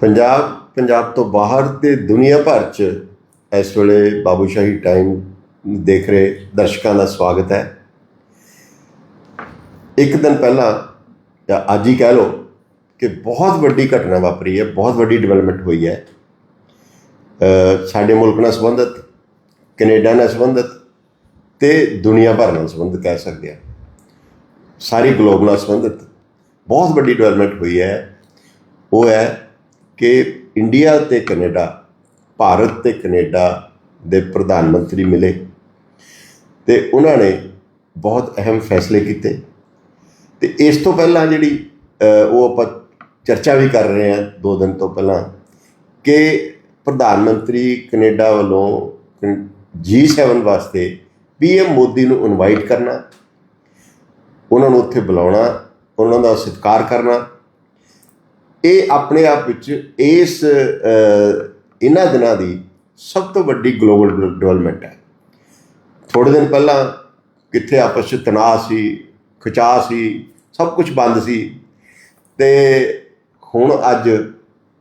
ਪੰਜਾਬ ਪੰਜਾਬ ਤੋਂ ਬਾਹਰ ਤੇ ਦੁਨੀਆ ਭਰ 'ਚ ਇਸ ਵੇਲੇ ਬਾਬੂਸ਼ਾਹੀ ਟਾਈਮ ਦੇਖ ਰਹੇ ਦਰਸ਼ਕਾਂ ਦਾ ਸਵਾਗਤ ਹੈ। ਇੱਕ ਦਿਨ ਪਹਿਲਾਂ, ਜਾਂ ਅੱਜ ਹੀ ਕਹਿ ਲਓ ਕਿ ਬਹੁਤ ਵੱਡੀ ਘਟਨਾ ਵਾਪਰੀ ਹੈ, ਬਹੁਤ ਵੱਡੀ ਡਿਵੈਲਪਮੈਂਟ ਹੋਈ ਹੈ। ਸਾਡੇ ਮੁਲਕ ਨਾਲ ਸੰਬੰਧਿਤ, ਕੈਨੇਡਾ ਨਾਲ ਸੰਬੰਧਿਤ ਤੇ ਦੁਨੀਆ ਭਰ ਨਾਲ ਸੰਬੰਧਿਤ ਕਹਿ ਸਕਦੇ ਹਾਂ। ਸਾਰੀ ਗਲੋਬ ਨਾਲ ਸੰਬੰਧਿਤ ਬਹੁਤ ਵੱਡੀ ਡਿਵੈਲਪਮੈਂਟ ਹੋਈ ਹੈ। ਉਹ ਹੈ ਕਿ ਇੰਡੀਆ ਤੇ ਕੈਨੇਡਾ, ਭਾਰਤ ਤੇ ਕੈਨੇਡਾ ਦੇ ਪ੍ਰਧਾਨ ਮੰਤਰੀ ਮਿਲੇ ਤੇ ਉਹਨਾਂ ਨੇ ਬਹੁਤ ਅਹਿਮ ਫੈਸਲੇ ਕੀਤੇ। ਤੇ ਇਸ ਤੋਂ ਪਹਿਲਾਂ ਜਿਹੜੀ ਉਹ ਆਪਾਂ ਚਰਚਾ ਵੀ ਕਰ ਰਹੇ ਹਾਂ ਦੋ ਦਿਨ ਤੋਂ ਪਹਿਲਾਂ ਕਿ ਪ੍ਰਧਾਨ ਮੰਤਰੀ ਕੈਨੇਡਾ ਵੱਲੋਂ G7 ਵਾਸਤੇ ਪੀਐਮ ਮੋਦੀ ਨੂੰ ਇਨਵਾਈਟ ਕਰਨਾ, ਉਹਨਾਂ ਨੂੰ ਉੱਥੇ ਬੁਲਾਉਣਾ, ਉਹਨਾਂ ਦਾ ਸਤਿਕਾਰ ਕਰਨਾ ਇਹ ਆਪਣੇ ਆਪ ਵਿੱਚ ਇਸ ਇਹਨਾਂ ਦਿਨਾਂ ਦੀ ਸਭ ਤੋਂ ਵੱਡੀ ਗਲੋਬਲ ਡਿਵੈਲਪਮੈਂਟ ਹੈ। ਥੋੜੇ ਦਿਨ ਪਹਿਲਾਂ ਕਿੱਥੇ ਆਪਸ ਵਿੱਚ ਤਣਾਅ ਸੀ, ਖਿਚਾਅ ਸੀ, ਸਭ ਕੁਝ ਬੰਦ ਸੀ। ਤੇ ਹੁਣ ਅੱਜ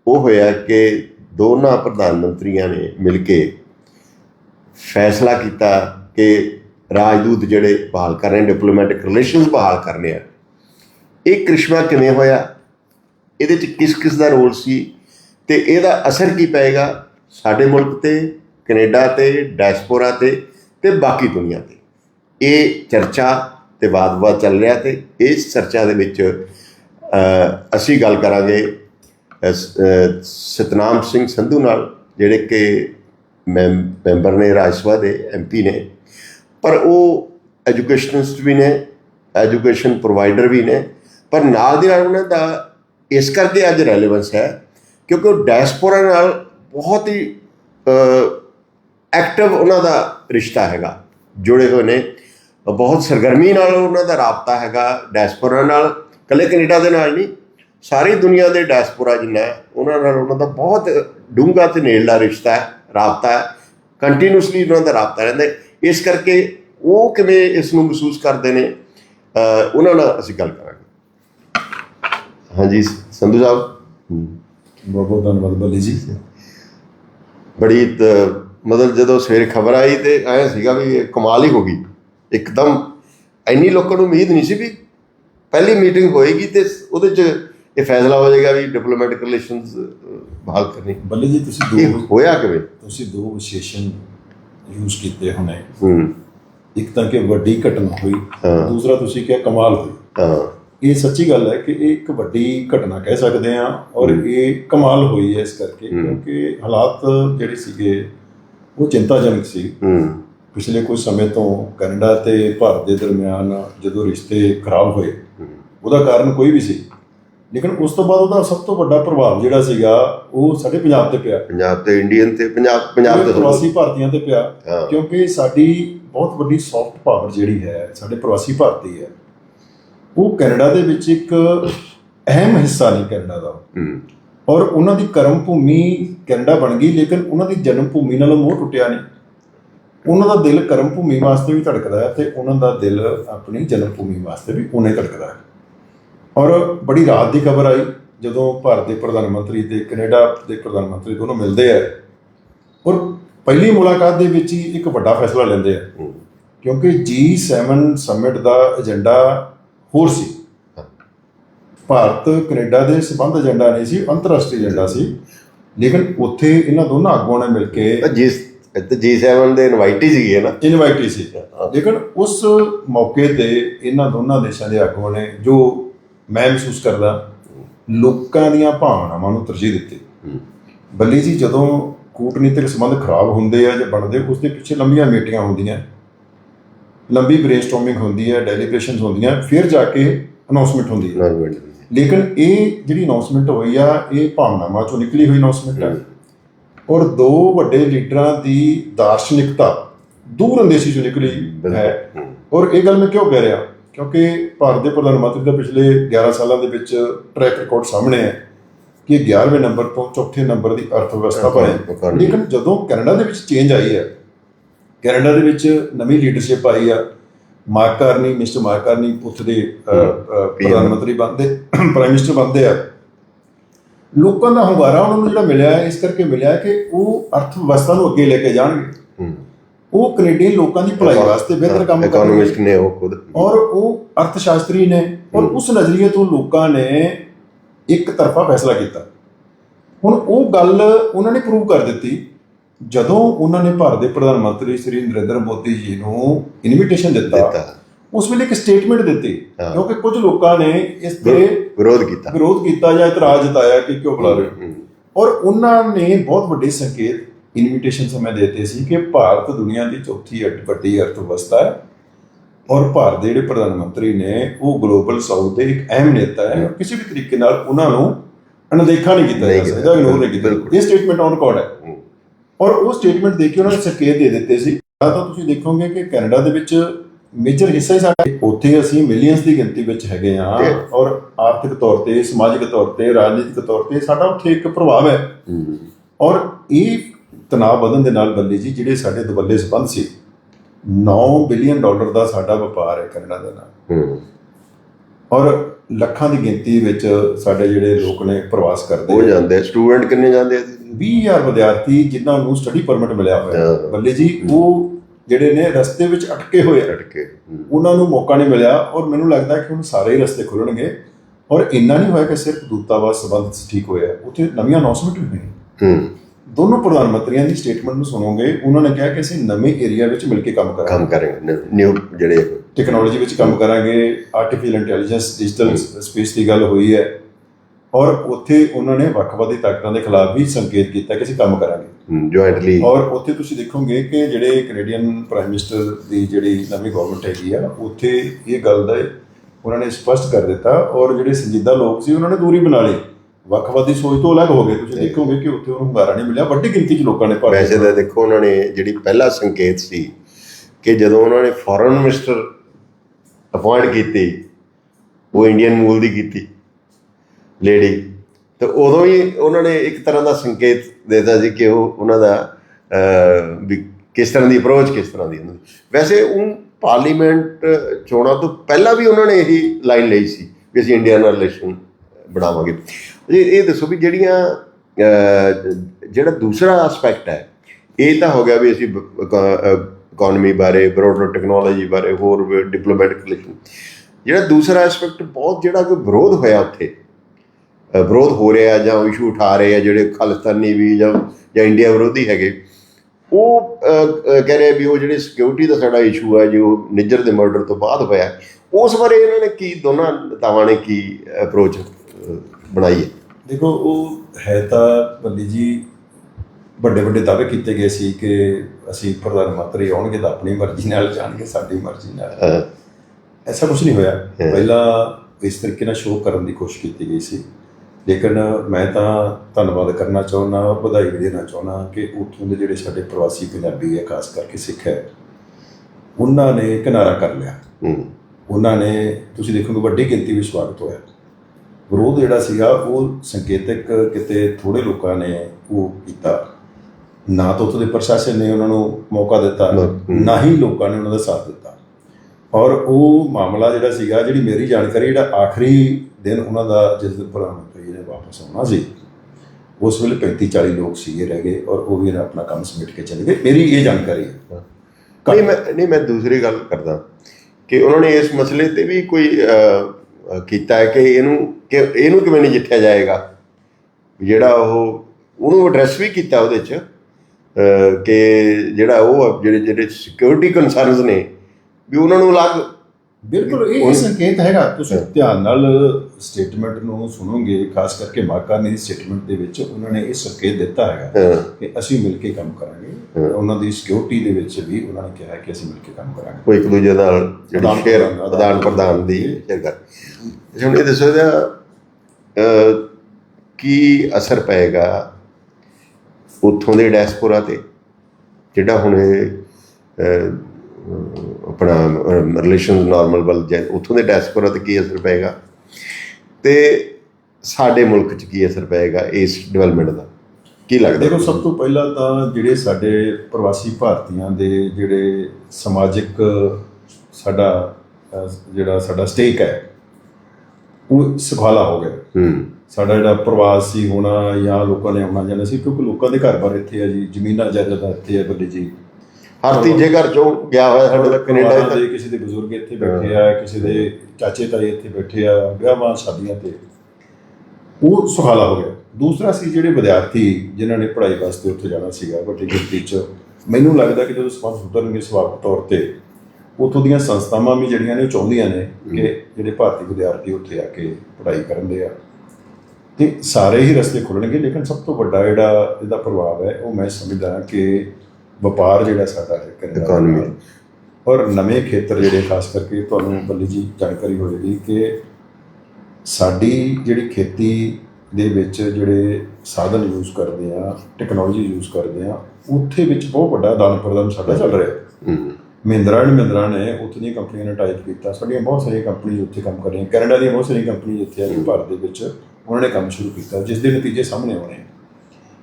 ਉਹ ਹੋਇਆ ਕਿ ਦੋਨਾਂ ਪ੍ਰਧਾਨ ਮੰਤਰੀਆਂ ਨੇ ਮਿਲ ਕੇ ਫੈਸਲਾ ਕੀਤਾ ਕਿ ਰਾਜਦੂਤ ਜਿਹੜੇ ਬਹਾਲ ਕਰ ਰਹੇ ਡਿਪਲੋਮੈਟਿਕ ਰਿਲੇਸ਼ਨਸ ਬਹਾਲ ਕਰਨੇ ਆ। ਇਹ ਕ੍ਰਿਸ਼ਮਾ ਕਿਵੇਂ ਹੋਇਆ? ਇਹਦੇ ਚ ਕਿਸ ਕਿਸ ਦਾ ਰੋਲ ਸੀ ਤੇ ਇਹਦਾ ਅਸਰ ਕੀ ਪਏਗਾ ਸਾਡੇ ਮੁਲਕ ਤੇ, ਕੈਨੇਡਾ ਤੇ ਡੈਸਪੋਰਾ ਤੇ ਤੇ ਬਾਕੀ ਦੁਨੀਆ ਤੇ। ਇਹ ਚਰਚਾ ਤੇ ਵਾਦ-ਵਾਦ ਚੱਲ ਰਿਹਾ ਤੇ ਇਸ ਚਰਚਾ ਦੇ ਵਿੱਚ ਅਸੀਂ ਗੱਲ ਕਰਾਂਗੇ ਸਤਨਾਮ ਸਿੰਘ ਸੰਧੂ ਨਾਲ, ਜਿਹੜੇ ਕਿ ਮੈਂਬ- ਮੈਂਬਰ ਨੇ ਰਾਜ ਸਭਾ ਦੇ ਐਮਪੀ ਨੇ। ਪਰ ਉਹ ਐਜੂਕੇਸ਼ਨਿਸਟ ਵੀ ਨੇ, ਐਜੂਕੇਸ਼ਨ ਪ੍ਰੋਵਾਈਡਰ ਵੀ ਨੇ, ਪਰ ਨਾਲ ਦੀ ਨਾਲ ਉਹਨਾਂ ਦਾ ਇਸ ਕਰਕੇ ਅੱਜ ਰੈਲੇਵੈਂਸ ਹੈ, ਕਿਉਂਕਿ ਉਹ ਡਾਇਸਪੋਰਾ ਨਾਲ ਬਹੁਤ ਹੀ ਐਕਟਿਵ ਉਹਨਾਂ ਦਾ ਰਿਸ਼ਤਾ ਹੈਗਾ, ਜੁੜੇ ਹੋਏ ਨੇ। ਬਹੁਤ ਸਰਗਰਮੀ ਨਾਲ ਉਹਨਾਂ ਦਾ ਰਾਬਤਾ ਹੈਗਾ ਡਾਇਸਪੋਰਾ ਨਾਲ ਕੱਲੇ ਕੈਨੇਡਾ ਦੇ ਨਾਲ ਨਹੀਂ, ਸਾਰੀ ਦੁਨੀਆ ਦੇ ਡਾਇਸਪੋਰਾ ਜਿੰਨਾ ਉਹਨਾਂ ਨਾਲ ਉਹਨਾਂ ਦਾ ਬਹੁਤ ਡੂੰਘਾ ਤੇ ਨੇੜਲਾ ਰਿਸ਼ਤਾ ਹੈ, ਰਾਬਤਾ ਹੈ ਕੰਟੀਨਿਊਸਲੀ ਉਹਨਾਂ ਦਾ ਰਾਬਤਾ ਰਹਿੰਦਾ ਇਸ ਕਰਕੇ ਉਹ ਕਿਵੇਂ ਇਸ ਨੂੰ ਮਹਿਸੂਸ ਕਰਦੇ ਨੇ ਉਹਨਾਂ ਨਾਲ ਅਸੀਂ ਗੱਲ ਕਰਾਂਗੇ। ਹਾਂਜੀ ਸੰਧੂ ਸਾਹਿਬ। ਬਹੁਤ ਬਹੁਤ ਧੰਨਵਾਦ ਬੱਲੀ ਜੀ। ਬੜੀ ਮਤਲਬ ਜਦੋਂ ਸਵੇਰੇ ਖਬਰ ਆਈ ਤੇ ਐਂ ਸੀਗਾ ਵੀ ਇਹ ਕਮਾਲ ਹੀ ਹੋ ਗਈ। ਇੱਕਦਮ ਇੰਨੀ ਲੋਕਾਂ ਨੂੰ ਉਮੀਦ ਨਹੀਂ ਸੀ ਵੀ ਪਹਿਲੀ ਮੀਟਿੰਗ ਹੋਏਗੀ ਤੇ ਉਹਦੇ 'ਚ ਇਹ ਫੈਸਲਾ ਹੋ ਜਾਏਗਾ ਵੀ ਡਿਪਲੋਮੈਟਿਕ ਰਿਲੇਸ਼ਨਸ ਬਹਾਲ ਕਰਨੀ। ਬੱਲੀ ਜੀ ਤੁਸੀਂ ਦੋ ਹੋਇਆ ਕਿਵੇਂ? ਤੁਸੀਂ ਦੋ ਵਿਸ਼ੇਸ਼ਣ ਯੂਜ਼ ਕੀਤੇ ਹੁਣੇ। ਹੂੰ। ਇੱਕ ਤਾਂ ਕਿ ਵੱਡੀ ਘਟਨਾ ਹੋਈ। ਦੂਸਰਾ ਤੁਸੀਂ ਕਿਹਾ ਕਮਾਲ ਹੋਈ। ਹਾਂ। ਇਹ ਸੱਚੀ ਗੱਲ ਹੈ ਕਿ ਇਹ ਇੱਕ ਵੱਡੀ ਘਟਨਾ ਕਹਿ ਸਕਦੇ ਆ ਔਰ ਇਹ ਕਮਾਲ ਹੋਈ ਹੈ ਇਸ ਕਰਕੇ। ਕਿਉਂਕਿ ਹਾਲਾਤ ਜਿਹੜੇ ਸੀਗੇ ਉਹ ਚਿੰਤਾਜਨਕ ਸੀ। ਪਿਛਲੇ ਕੁਝ ਸਮੇਂ ਤੋਂ ਕੈਨੇਡਾ ਤੇ ਭਾਰਤ ਦੇ ਦਰਮਿਆਨ ਜਦੋਂ ਰਿਸ਼ਤੇ ਖਰਾਬ ਹੋਏ। ਉਹਦਾ ਕਾਰਨ ਕੋਈ ਵੀ ਸੀ। ਲੇਕਿਨ ਉਸ ਤੋਂ ਬਾਅਦ ਉਹਦਾ ਸਭ ਤੋਂ ਵੱਡਾ ਪ੍ਰਭਾਵ ਜਿਹੜਾ ਸੀਗਾ ਉਹ ਸਾਡੇ ਪੰਜਾਬ ਤੇ ਪਿਆ। ਪੰਜਾਬ ਤੇ ਇੰਡੀਅਨ ਤੇ ਪੰਜਾਬ ਪੰਜਾਬ ਤੇ ਪ੍ਰਵਾਸੀ ਭਾਰਤੀਆਂ ਤੇ ਪਿਆ ਕਿਉਂਕਿ ਸਾਡੀ ਬਹੁਤ ਵੱਡੀ ਸੌਫਟ ਪਾਵਰ ਜਿਹੜੀ ਹੈ ਸਾਡੇ ਪ੍ਰਵਾਸੀ ਭਾਰਤੀ ਹੈ ਉਹ ਕੈਨੇਡਾ ਦੇ ਵਿੱਚ ਇੱਕ ਅਹਿਮ ਹਿੱਸਾ ਨਹੀਂ ਕੈਨੇਡਾ ਦਾ। ਹੂੰ। ਔਰ ਉਹਨਾਂ ਦੀ ਕਰਮ ਭੂਮੀ ਕੈਨੇਡਾ ਬਣ ਗਈ ਲੇਕਿਨ ਉਹਨਾਂ ਦੀ ਜਨਮ ਭੂਮੀ ਨਾਲੋਂ ਮੋਹ ਟੁੱਟਿਆ ਨਹੀਂ। ਉਹਨਾਂ ਦਾ ਦਿਲ ਕਰਮ ਭੂਮੀ ਵਾਸਤੇ ਵੀ ਧੜਕਦਾ ਹੈ ਤੇ ਉਹਨਾਂ ਦਾ ਦਿਲ ਆਪਣੀ ਜਨਮ ਭੂਮੀ ਵਾਸਤੇ ਵੀ ਉਨੇ ਧੜਕਦਾ ਹੈ। ਔਰ ਬੜੀ ਰਾਤ ਦੀ ਖਬਰ ਆਈ ਜਦੋਂ ਭਾਰਤ ਦੇ ਪ੍ਰਧਾਨ ਮੰਤਰੀ ਤੇ ਕੈਨੇਡਾ ਦੇ ਪ੍ਰਧਾਨ ਮੰਤਰੀ ਦੋਨੋਂ ਮਿਲਦੇ ਆ। ਔਰ ਪਹਿਲੀ ਮੁਲਾਕਾਤ ਦੇ ਵਿੱਚ ਹੀ ਇੱਕ ਵੱਡਾ ਫੈਸਲਾ ਲੈਂਦੇ ਆ। ਕਿਉਂਕਿ G7 ਸਮਿਟ ਦਾ ਏਜੰਡਾ ਹੋਰ ਸੀ। ਭਾਰਤ ਕੈਨੇਡਾ ਦੇ ਸਬੰਧ ਏਜੰਡਾ ਨਹੀਂ ਸੀ ਅੰਤਰਰਾਸ਼ਟਰੀ ਏਜੰਡਾ ਸੀ। ਲੇਕਿਨ ਉੱਥੇ ਇਹਨਾਂ ਦੋਨਾਂ ਆਗੂਆਂ ਨੇ ਮਿਲ ਕੇ ਜਿਸ ਤੇ G7 ਦੇ ਇਨਵਾਈਟੀ ਸੀਗੇ ਨਾ? ਇਨਵਾਈਟੀ ਸੀ। ਲੇਕਿਨ ਉਸ ਮੌਕੇ ਤੇ ਇਹਨਾਂ ਦੋਨਾਂ ਦੇਸ਼ਾਂ ਦੇ ਆਗੂਆਂ ਨੇ ਜੋ ਮੈਂ ਮਹਿਸੂਸ ਕਰਦਾ ਲੋਕਾਂ ਦੀਆਂ ਭਾਵਨਾਵਾਂ ਨੂੰ ਤਰਜੀਹ ਦਿੱਤੀ। ਬੱਲੀ ਜੀ ਜਦੋਂ ਕੂਟਨੀਤਿਕ ਸੰਬੰਧ ਖਰਾਬ ਹੁੰਦੇ ਆ ਜਾਂ ਬਣਦੇ ਉਸ ਦੇ ਪਿੱਛੇ ਲੰਬੀਆਂ ਮੀਟਿੰਗਾਂ ਹੁੰਦੀਆਂ ਲੰਬੀ ਬ੍ਰੇਨਸਟਾਰਮਿੰਗ ਹੁੰਦੀ ਹੈ ਡੈਲੀਬ੍ਰੇਸ਼ਨਸ ਹੁੰਦੀਆਂ ਫਿਰ ਜਾ ਕੇ ਅਨਾਉਂਸਮੈਂਟ ਹੁੰਦੀ ਹੈ। ਲੇਕਿਨ ਇਹ ਜਿਹੜੀ ਅਨਾਉਂਸਮੈਂਟ ਹੋਈ ਆ ਇਹ ਭਾਵਨਾਵਾਂ ਚੋਂ ਨਿਕਲੀ ਹੋਈ ਅਨਾਉਂਸਮੈਂਟ ਹੈ ਔਰ ਦੋ ਵੱਡੇ ਲੀਡਰਾਂ ਦੀ ਦਾਰਸ਼ਨਿਕਤਾ ਦੂਰ ਅੰਦੇਸ਼ੀ ਚੋਂ ਨਿਕਲੀ ਹੈ। ਔਰ ਇਹ ਗੱਲ ਮੈਂ ਕਿਉਂ ਕਹਿ ਰਿਹਾ ਕਿਉਂਕਿ ਭਾਰਤ ਦੇ ਪ੍ਰਧਾਨ ਮੰਤਰੀ ਦਾ ਪਿਛਲੇ 11 ਸਾਲਾਂ ਦੇ ਵਿੱਚ ਟਰੈਕ ਰਿਕਾਰਡ ਸਾਹਮਣੇ ਹੈ ਕਿ 11ਵੇਂ ਨੰਬਰ ਤੋਂ ਚੌਥੇ ਨੰਬਰ ਦੀ ਅਰਥ ਵਿਵਸਥਾ ਬਣੇ। ਲੇਕਿਨ ਜਦੋਂ ਕੈਨੇਡਾ ਦੇ ਵਿੱਚ ਚੇਂਜ ਆਈ ਹੈ ਕੈਨੇਡਾ ਦੇ ਵਿੱਚ ਨਵੀਂ ਲੀਡਰਸ਼ਿਪ ਆਈ ਆ। Mark Carney mister Mark Carney ਉੱਥੇ ਦੇ ਪ੍ਰਧਾਨ ਮੰਤਰੀ ਬਣਦੇ ਪ੍ਰਾਈਮ ਮਿਨਿਸਟਰ ਬਣਦੇ ਆ। ਲੋਕਾਂ ਦਾ ਹੁੰਗਾਰਾ ਉਹਨਾਂ ਨੂੰ ਜਿਹੜਾ ਮਿਲਿਆ ਇਸ ਕਰਕੇ ਮਿਲਿਆ ਕਿ ਉਹ ਅਰਥ ਵਿਵਸਥਾ ਨੂੰ ਅੱਗੇ ਲੈ ਕੇ ਜਾਣਗੇ। ਉਹ ਕੈਨੇਡੀਅਨ ਲੋਕਾਂ ਦੀ ਭਲਾਈ ਵਾਸਤੇ ਬਿਹਤਰ ਕੰਮ ਕਰਨਗੇ। ਇਕਨੋਮਿਸਟ ਨੇ ਉਹ ਖੁਦ। ਔਰ ਉਹ ਅਰਥ ਸ਼ਾਸਤਰੀ ਨੇ ਔਰ ਉਸ ਨਜ਼ਰੀਏ ਤੋਂ ਲੋਕਾਂ ਨੇ ਇੱਕ ਤਰਫਾ ਫੈਸਲਾ ਕੀਤਾ। ਹੁਣ ਉਹ ਗੱਲ ਉਹਨਾਂ ਨੇ ਪ੍ਰੂਵ ਕਰ ਦਿੱਤੀ ਜਦੋਂ ਉਹਨਾਂ ਨੇ ਭਾਰਤ ਦੇ ਪ੍ਰਧਾਨ ਮੰਤਰੀ ਸ੍ਰੀ ਨਰਿੰਦਰ ਮੋਦੀ ਜੀ ਨੂੰ ਇਨਵੀਟੇਸ਼ਨ ਦਿੱਤਾ ਉਸ ਵੇਲੇ ਇੱਕ ਸਟੇਟਮੈਂਟ ਦਿੱਤੀ। ਕਿਉਂਕਿ ਕੁਝ ਲੋਕਾਂ ਨੇ ਇਸ ਤੇ ਵਿਰੋਧ ਕੀਤਾ। ਵਿਰੋਧ ਕੀਤਾ ਜਾਂ ਇਤਰਾਜ਼ ਜਤਾਇਆ ਕਿ ਕਿਉਂ ਬੁਲਾ ਰਹੇ ਔਰ ਉਹਨਾਂ ਨੇ ਬਹੁਤ ਵੱਡੇ ਸੰਕੇਤ ਇਨਵੀਟੇਸ਼ਨ ਸਮੇਂ ਦਿੱਤੇ ਸੀ ਕਿ ਭਾਰਤ ਦੁਨੀਆ ਦੀ ਚੌਥੀ ਵੱਡੀ ਅਰਥ ਵਿਵਸਥਾ ਹੈ ਔਰ ਭਾਰਤ ਦੇ ਜਿਹੜੇ ਪ੍ਰਧਾਨ ਮੰਤਰੀ ਨੇ ਉਹ ਗਲੋਬਲ ਸਾਊਥ ਦੇ ਇੱਕ ਅਹਿਮ ਨੇਤਾ ਹੈ ਕਿਸੇ ਵੀ ਤਰੀਕੇ ਨਾਲ ਉਹਨਾਂ ਨੂੰ ਅਣਦੇਖਾ ਨਹੀਂ ਕੀਤਾ ਜਾ ਸਕਦਾ ਇਗਨੋਰ ਨਹੀਂ ਕੀਤਾ। ਬਿਲਕੁਲ। ਇਹ ਸਟੇਟਮੈਂਟ ਔਨ ਰਿਕਾਰਡ ਹੂੰ। ਔਰ ਉਹ ਸਟੇਟਮੈਂਟ ਦੇ ਕੇ ਉਹਨਾਂ ਨੇ ਸੰਕੇਤ ਦੇ ਦਿੱਤੇ ਸੀ। ਤਾਂ ਤੁਸੀਂ ਦੇਖੋਗੇ ਕਿ ਕੈਨੇਡਾ ਦੇ ਵਿੱਚ ਮੇਜਰ ਹਿੱਸਾ ਹੀ ਸਾਡਾ ਉੱਥੇ ਅਸੀਂ ਮਿਲੀਅਨਸ ਦੀ ਗਿਣਤੀ ਵਿੱਚ ਹੈਗੇ ਆ ਔਰ ਆਰਥਿਕ ਤੌਰ ਤੇ ਸਮਾਜਿਕ ਤੌਰ ਤੇ ਰਾਜਨੀਤਿਕ ਤੌਰ ਤੇ ਸਾਡਾ ਉੱਥੇ ਇੱਕ ਪ੍ਰਭਾਵ ਹੈ। ਔਰ ਇਹ ਤਣਾਅ ਵਧਣ ਦੇ ਨਾਲ ਬੱਲੇ ਜੀ ਜਿਹੜੇ ਸਾਡੇ ਦੁਬੱਲੇ ਸਬੰਧ ਸੀ 9 ਬਿਲੀਅਨ ਡਾਲਰ ਦਾ ਸਾਡਾ ਵਪਾਰ ਹੈ ਕੈਨੇਡਾ ਦੇ ਨਾਲ। ਔਰ ਲੱਖਾਂ ਦੀ ਗਿਣਤੀ ਵਿੱਚ ਸਾਡੇ ਜਿਹੜੇ ਲੋਕ ਨੇ ਪ੍ਰਵਾਸ ਕਰਦੇ ਹੋ ਜਾਂਦੇ ਸਟੂਡੈਂਟ ਕਿੰਨੇ ਜਾਂਦੇ ਆ 20000 ਵਿਦਿਆਰਥੀ ਜਿਨ੍ਹਾਂ ਨੂੰ ਸਟੱਡੀ ਪਰਮਿਟ ਮਿਲਿਆ ਹੋਇਆ। ਹੈ। ਹਾਂ। ਬੱਲੇ ਜੀ ਉਹ ਜਿਹੜੇ ਨੇ ਰਸਤੇ ਵਿੱਚ ਅਟਕੇ ਹੋਏ ਆ। ਅਟਕੇ ਉਹਨਾਂ ਨੂੰ ਮੌਕਾ ਨਹੀਂ ਮਿਲਿਆ ਔਰ ਮੈਨੂੰ ਲੱਗਦਾ ਕਿ ਹੁਣ ਸਾਰੇ ਹੀ ਰਸਤੇ ਖੁੱਲਣਗੇ। ਔਰ ਇੰਨਾ ਨਹੀਂ ਹੋਇਆ ਕਿ ਸਿਰਫ ਦੂਤਾਵਾਸ ਸੰਬੰਧ ਠੀਕ ਹੋਇਆ। ਉੱਥੇ ਨਵੀਆਂ ਅਨਾਉਂਸਮੈਂਟ ਵੀ ਹੋਈਆਂ। ਹੂੰ। ਦੋਨੋਂ ਪ੍ਰਧਾਨ ਮੰਤਰੀਆਂ ਦੀ ਸਟੇਟਮੈਂਟ ਨੂੰ ਸੁਣੋਗੇ ਉਹਨਾਂ ਨੇ ਕਿਹਾ ਕਿ ਅਸੀਂ ਨਵੇਂ ਏਰੀਆ ਵਿੱਚ ਮਿਲ ਕੇ ਕੰਮ ਕੰਮ ਕਰਾਂਗੇ। ਕਰਾਂਗੇ ਨਿਊ ਜਿਹੜੇ ਟੈਕਨੋਲੋਜੀ ਵਿੱਚ ਕੰਮ ਕਰਾਂਗੇ ਆਰਟੀਫੀਸ਼ੀਅਲ ਇੰਟੈਲੀਜੈਂਸ ਡਿਜੀਟਲ ਸਪੇਸ ਦੀ ਗੱਲ ਹੋਈ ਹੈ। ਔਰ ਉੱਥੇ ਉਹਨਾਂ ਨੇ ਵੱਖਵਾਦੀ ਤਾਕਤਾਂ ਦੇ ਖਿਲਾਫ ਵੀ ਸੰਕੇਤ ਕੀਤਾ ਕਿ ਅਸੀਂ ਕੰਮ ਕਰਾਂਗੇ। ਜੁਆਇੰਟਲੀ ਔਰ ਉੱਥੇ ਤੁਸੀਂ ਦੇਖੋਗੇ ਕਿ ਜਿਹੜੇ ਕੈਨੇਡੀਅਨ ਪ੍ਰਾਈਮ ਮਿਨਿਸਟਰ ਦੀ ਜਿਹੜੀ ਨਵੀਂ ਗਵਰਨਮੈਂਟ ਹੈਗੀ ਆ ਉੱਥੇ ਇਹ ਗੱਲ ਦਾ ਉਹਨਾਂ ਨੇ ਸਪਸ਼ਟ ਕਰ ਦਿੱਤਾ ਔਰ ਜਿਹੜੇ ਸੰਜੀਦਾ ਲੋਕ ਸੀ ਉਹਨਾਂ ਨੇ ਦੂਰੀ ਬਣਾ ਲਈ। ਵੱਖਵਾਦੀ ਸੋਚ ਤੋਂ ਅਲੱਗ ਹੋ ਗਏ। ਤੁਸੀਂ ਦੇਖੋਗੇ ਕਿ ਉੱਥੇ ਉਹਨੂੰ ਹੁੰਗਾਰਾ ਨਹੀਂ ਮਿਲਿਆ। ਵੱਡੀ ਗਿਣਤੀ 'ਚ ਲੋਕਾਂ ਨੇ ਭਾਰਤ ਵੈਸੇ ਤਾਂ ਦੇਖੋ ਉਹਨਾਂ ਨੇ ਜਿਹੜੀ ਪਹਿਲਾ ਸੰਕੇਤ ਸੀ ਕਿ ਜਦੋਂ ਉਹਨਾਂ ਨੇ ਫੋਰਨ ਮਿਨਿਸਟਰ ਅਪਾਇੰਟ ਕੀਤੀ। ਉਹ ਇੰਡੀਅਨ ਮੂਲ ਦੀ ਕੀਤੀ। ਲੇਡੀ ਤੇ ਉਦੋਂ ਹੀ ਉਹਨਾਂ ਨੇ ਇੱਕ ਤਰ੍ਹਾਂ ਦਾ ਸੰਕੇਤ ਦਿੱਤਾ ਸੀ ਕਿ ਉਹ ਉਹਨਾਂ ਦਾ ਵੀ ਕਿਸ ਤਰ੍ਹਾਂ ਦੀ ਅਪਰੋਚ ਕਿਸ ਤਰ੍ਹਾਂ ਦੀ ਉਹਨਾਂ ਦੀ ਵੈਸੇ ਉਹ ਪਾਰਲੀਮੈਂਟ ਚੋਣਾਂ ਤੋਂ ਪਹਿਲਾਂ ਵੀ ਉਹਨਾਂ ਨੇ ਇਹੀ ਲਾਈਨ ਲਈ ਸੀ ਵੀ ਅਸੀਂ ਇੰਡੀਆ ਨਾਲ ਰਿਲੇਸ਼ਨ ਬਣਾਵਾਂਗੇ। ਇਹ ਦੱਸੋ ਵੀ ਜਿਹੜੀਆਂ ਜਿਹੜਾ ਦੂਸਰਾ ਐਸਪੈਕਟ ਹੈ, ਇਹ ਤਾਂ ਹੋ ਗਿਆ ਵੀ ਅਸੀਂ ਇਕਨੋਮੀ ਬਾਰੇ ਬਰੋਡਰ ਟੈਕਨੋਲੋਜੀ ਬਾਰੇ, ਹੋਰ ਡਿਪਲੋਮੈਟਿਕ ਰਿਲੇਸ਼ਨ ਜਿਹੜਾ ਦੂਸਰਾ ਐਸਪੈਕਟ ਬਹੁਤ ਜਿਹੜਾ ਕੋਈ ਵਿਰੋਧ ਹੋਇਆ ਉੱਥੇ। ਵਿਰੋਧ ਹੋ ਰਿਹਾ ਜਾਂ ਇਸ਼ੂ ਉਠਾ ਰਹੇ ਆ ਜਿਹੜੇ ਖਾਲਿਸਤਾਨੀ ਵੀ ਜਾਂ ਜਾਂ ਇੰਡੀਆ ਵਿਰੋਧੀ ਹੈਗੇ। ਉਹ ਕਹਿ ਰਹੇ ਵੀ ਉਹ ਜਿਹੜੇ ਸਿਕਿਉਰਿਟੀ ਦਾ ਸਾਡਾ ਇਸ਼ੂ ਹੈ, ਜੋ ਨਿੱਜਰ ਦੇ ਮਰਡਰ ਤੋਂ ਬਾਅਦ ਹੋਇਆ। ਉਸ ਬਾਰੇ ਇਹਨਾਂ ਨੇ ਕੀ ਦੋਨਾਂ ਨੇਤਾਵਾਂ ਨੇ ਕੀ ਅਪਰੋਚ ਬਣਾਈ ਹੈ? ਦੇਖੋ, ਉਹ ਹੈ ਤਾਂ ਬੱਲੀ ਜੀ ਵੱਡੇ ਵੱਡੇ ਦਾਅਵੇ ਕੀਤੇ ਗਏ ਸੀ ਕਿ ਅਸੀਂ ਪ੍ਰਧਾਨ ਮੰਤਰੀ ਆਉਣਗੇ ਤਾਂ ਆਪਣੀ ਮਰਜ਼ੀ ਨਾਲ ਜਾਣਗੇ ਸਾਡੀ ਮਰਜ਼ੀ ਨਾਲ। ਐਸਾ ਕੁਝ ਨਹੀਂ ਹੋਇਆ। ਪਹਿਲਾਂ ਇਸ ਤਰੀਕੇ ਨਾਲ ਸ਼ੋਅ ਕਰਨ ਦੀ ਕੋਸ਼ਿਸ਼ ਕੀਤੀ ਗਈ ਸੀ। ਲੇਕਿਨ ਮੈਂ ਤਾਂ ਧੰਨਵਾਦ ਕਰਨਾ ਚਾਹੁੰਦਾ ਵਧਾਈ ਦੇਣਾ ਚਾਹੁੰਦਾ ਕਿ ਉੱਥੋਂ ਦੇ ਜਿਹੜੇ ਸਾਡੇ ਪ੍ਰਵਾਸੀ ਪੰਜਾਬੀ ਹੈ ਖਾਸ ਕਰਕੇ ਸਿੱਖ ਹੈ ਉਹਨਾਂ ਨੇ ਕਿਨਾਰਾ ਕਰ ਲਿਆ। ਉਹਨਾਂ ਨੇ ਤੁਸੀਂ ਦੇਖੋਗੇ ਵੱਡੀ ਗਿਣਤੀ ਵਿੱਚ ਸਵਾਗਤ ਹੋਇਆ। ਵਿਰੋਧ ਜਿਹੜਾ ਸੀਗਾ ਉਹ ਸੰਕੇਤਕ ਕਿਤੇ ਥੋੜੇ ਲੋਕਾਂ ਨੇ ਉਹ ਕੀਤਾ। ਨਾ ਤਾਂ ਉੱਥੋਂ ਦੇ ਪ੍ਰਸ਼ਾਸਨ ਨੇ ਉਹਨਾਂ ਨੂੰ ਮੌਕਾ ਦਿੱਤਾ ਨਾ- ਹੀ ਲੋਕਾਂ ਨੇ ਉਹਨਾਂ ਦਾ ਸਾਥ ਦਿੱਤਾ। ਔਰ ਉਹ ਮਾਮਲਾ ਜਿਹੜਾ ਸੀਗਾ ਜਿਹੜੀ ਮੇਰੀ ਜਾਣਕਾਰੀ ਜਿਹੜਾ ਆਖਰੀ ਦਿਨ ਉਹਨਾਂ ਦਾ ਜਿਸ ਦਿਨ ਪ੍ਰਧਾਨ ਮੰਤਰੀ ਨੇ ਵਾਪਸ ਆਉਣਾ ਸੀ ਉਸ ਵੇਲੇ 35 40 ਲੋਕ ਸੀਗੇ ਰਹਿ ਗਏ ਔਰ ਉਹ ਵੀ ਆਪਣਾ ਕੰਮ ਸਮਿਟ ਕੇ ਚਲੇ ਗਏ। ਮੇਰੀ ਇਹ ਜਾਣਕਾਰੀ ਹੈ। ਨਹੀਂ ਮੈਂ ਨਹੀਂ ਮੈਂ ਦੂਸਰੀ ਗੱਲ ਕਰਦਾ ਕਿ ਉਹਨਾਂ ਨੇ ਇਸ ਮਸਲੇ ਤੇ ਵੀ ਕੋਈ ਕੀਤਾ ਹੈ ਕਿ ਇਹਨੂੰ ਕਿ ਇਹਨੂੰ ਕਿਵੇਂ ਨਜਿੱਠਿਆ ਜਾਏਗਾ? ਜਿਹੜਾ ਉਹ ਉਹਨੂੰ ਐਡਰੈਸ ਵੀ ਕੀਤਾ ਉਹਦੇ ਚ ਕਿ ਜਿਹੜਾ ਉਹ ਜਿਹੜੇ ਜਿਹੜੇ ਸਿਕਿਉਰਿਟੀ ਕਨਸਰਨਸ ਨੇ ਵੀ ਉਹਨਾਂ ਨੂੰ ਅਲੱਗ ਬਿਲਕੁਲ ਇਹ ਸੰਕੇਤ ਹੈਗਾ। ਤੁਸੀਂ ਧਿਆਨ ਨਾਲ ਸਟੇਟਮੈਂਟ ਨੂੰ ਸੁਣੋਗੇ ਖਾਸ ਕਰਕੇ ਮਾਕਾਨੀ ਦੀ ਸਟੇਟਮੈਂਟ ਦੇ ਵਿੱਚ ਉਹਨਾਂ ਨੇ ਇਹ ਸੰਕੇਤ ਦਿੱਤਾ ਹੈਗਾ ਕਿ ਅਸੀਂ ਮਿਲ ਕੇ ਕੰਮ ਕਰਾਂਗੇ। ਉਹਨਾਂ ਦੀ ਸਿਕਿਉਰਿਟੀ ਦੇ ਵਿੱਚ ਵੀ ਉਹਨਾਂ ਨੇ ਕਿਹਾ ਕਿ ਅਸੀਂ ਮਿਲ ਕੇ ਕੰਮ ਕਰਾਂਗੇ। ਕੋਈ ਇੱਕ ਦੂਜੇ ਨਾਲ ਜਿਹੜੀ ਸ਼ੇਅਰ ਪ੍ਰਦਾਨ, ਆਦਾਨ ਪ੍ਰਦਾਨ ਦੀ ਸ਼ੇਅਰ ਕਰ। ਹੁਣ ਇਹ ਦੱਸੋ ਅਹ, ਕੀ ਅਸਰ ਪਏਗਾ ਉੱਥੋਂ ਦੇ ਡੈਸਪੋਰਾ ਤੇ ਜਿਹੜਾ ਹੁਣ ਇਹ ਆਪਣਾ ਰਿਲੇਸ਼ਨ ਨਾਰਮਲ ਵੱਲ ਜਾਂ ਉੱਥੋਂ ਦੇ ਡੈਸਪੋਰਾ ਤੇ ਕੀ ਅਸਰ ਪਏਗਾ? ਤੇ ਸਾਡੇ ਮੁਲਕ 'ਚ ਕੀ ਅਸਰ ਪਏਗਾ ਇਸ ਡਿਵੈਲਪਮੈਂਟ ਦਾ? ਕੀ ਲੱਗਦਾ? ਦੇਖੋ ਸਭ ਤੋਂ ਪਹਿਲਾਂ ਤਾਂ ਜਿਹੜੇ ਸਾਡੇ ਪ੍ਰਵਾਸੀ ਭਾਰਤੀਆਂ ਦੇ ਜਿਹੜੇ ਸਮਾਜਿਕ ਸਾਡਾ ਜਿਹੜਾ ਸਾਡਾ ਸਟੇਕ ਹੈ ਉਹ ਸੁਖਾਲਾ ਹੋ ਗਿਆ। ਹੂੰ। ਸਾਡਾ ਜਿਹੜਾ ਪ੍ਰਵਾਸ ਸੀ ਹੋਣਾ ਜਾਂ ਲੋਕਾਂ ਨੇ ਆਉਣਾ ਜਾਣਾ ਸੀ ਕਿਉਂਕਿ ਲੋਕਾਂ ਦੇ ਘਰ-ਬਾਰ ਇੱਥੇ ਆ ਜੀ ਜ਼ਮੀਨਾਂ ਜਾਇਦਾਦਾਂ ਇੱਥੇ ਆ ਬੱਲੇ ਜੀ। ਹਰ ਤੀਜੇ ਘਰ ਚੋਂ ਗਿਆ ਹੋਇਆ ਸਾਡੇ ਦਾ ਕੈਨੇਡਾ ਦੇ ਕਿਸੇ ਦੇ ਬਜ਼ੁਰਗ ਇੱਥੇ ਬੈਠੇ ਆ ਕਿਸੇ ਦੇ ਚਾਚੇ ਤਾਏ ਇੱਥੇ ਬੈਠੇ ਆ ਵਿਆਹਾਂ ਸ਼ਾਦੀਆਂ ਤੇ। ਉਹ ਸੁਹਾਲਾ ਹੋ ਗਿਆ। ਦੂਸਰਾ ਸੀ ਜਿਹੜੇ ਵਿਦਿਆਰਥੀ ਜਿਨ੍ਹਾਂ ਨੇ ਪੜ੍ਹਾਈ ਵਾਸਤੇ ਉੱਥੇ ਜਾਣਾ ਸੀਗਾ ਵੱਡੀ ਗਿਣਤੀ 'ਚ। ਮੈਨੂੰ ਲੱਗਦਾ ਕਿ ਜਦੋਂ ਸਮਾਂ ਸੁਧਰਨਗੇ ਸੁਭਾਵਿਕ ਤੌਰ ਤੇ ਉੱਥੋਂ ਦੀਆਂ ਸੰਸਥਾਵਾਂ ਵੀ ਜਿਹੜੀਆਂ ਨੇ ਉਹ ਚਾਹੁੰਦੀਆਂ ਨੇ ਕਿ ਜਿਹੜੇ ਭਾਰਤੀ ਵਿਦਿਆਰਥੀ ਉੱਥੇ ਆ ਕੇ ਪੜ੍ਹਾਈ ਕਰਨ ਦੇ ਆ। ਤੇ ਸਾਰੇ ਹੀ ਰਸਤੇ ਖੁੱਲਣਗੇ ਲੇਕਿਨ ਸਭ ਤੋਂ ਵੱਡਾ ਜਿਹੜਾ ਇਹਦਾ ਪ੍ਰਭਾਵ ਹੈ ਉਹ ਮੈਂ ਸਮਝਦਾ ਕਿ ਵਪਾਰ ਜਿਹੜਾ ਸਾਡਾ ਹੈ। ਨਾਲ। ਔਰ ਨਵੇਂ ਖੇਤਰ ਜਿਹੜੇ ਖਾਸ ਕਰਕੇ ਤੁਹਾਨੂੰ ਬੱਲੀ ਜੀ ਜਾਣਕਾਰੀ ਹੋਵੇਗੀ ਕਿ ਸਾਡੀ ਜਿਹੜੀ ਖੇਤੀ ਦੇ ਵਿੱਚ ਜਿਹੜੇ ਸਾਧਨ ਯੂਜ਼ ਕਰਦੇ ਆ ਟੈਕਨੋਲੋਜੀ ਯੂਜ਼ ਕਰਦੇ ਆ ਉੱਥੇ ਵਿੱਚ ਬਹੁਤ ਵੱਡਾ ਆਦਾਨ ਪ੍ਰਦਾਨ ਸਾਡਾ ਚੱਲ ਰਿਹਾ ਹੂੰ ਮਹਿੰਦਰਾ ਐਂਡ ਮਹਿੰਦਰਾ ਨੇ ਉੱਥੇ ਦੀਆਂ ਕੰਪਨੀਆਂ ਨੇ ਟਾਈਪ ਕੀਤਾ ਸਾਡੀਆਂ ਬਹੁਤ ਸਾਰੀਆਂ ਕੰਪਨੀਆਂ ਉੱਥੇ ਕੰਮ ਕਰ ਰਹੀਆਂ ਕੈਨੇਡਾ ਦੀਆਂ ਬਹੁਤ ਸਾਰੀਆਂ ਕੰਪਨੀਆਂ ਇੱਥੇ ਆ ਭਾਰਤ ਦੇ ਵਿੱਚ ਉਹਨਾਂ ਨੇ ਕੰਮ ਸ਼ੁਰੂ ਕੀਤਾ ਜਿਸ ਦੇ ਨਤੀਜੇ ਸਾਹਮਣੇ ਆਉਣੇ।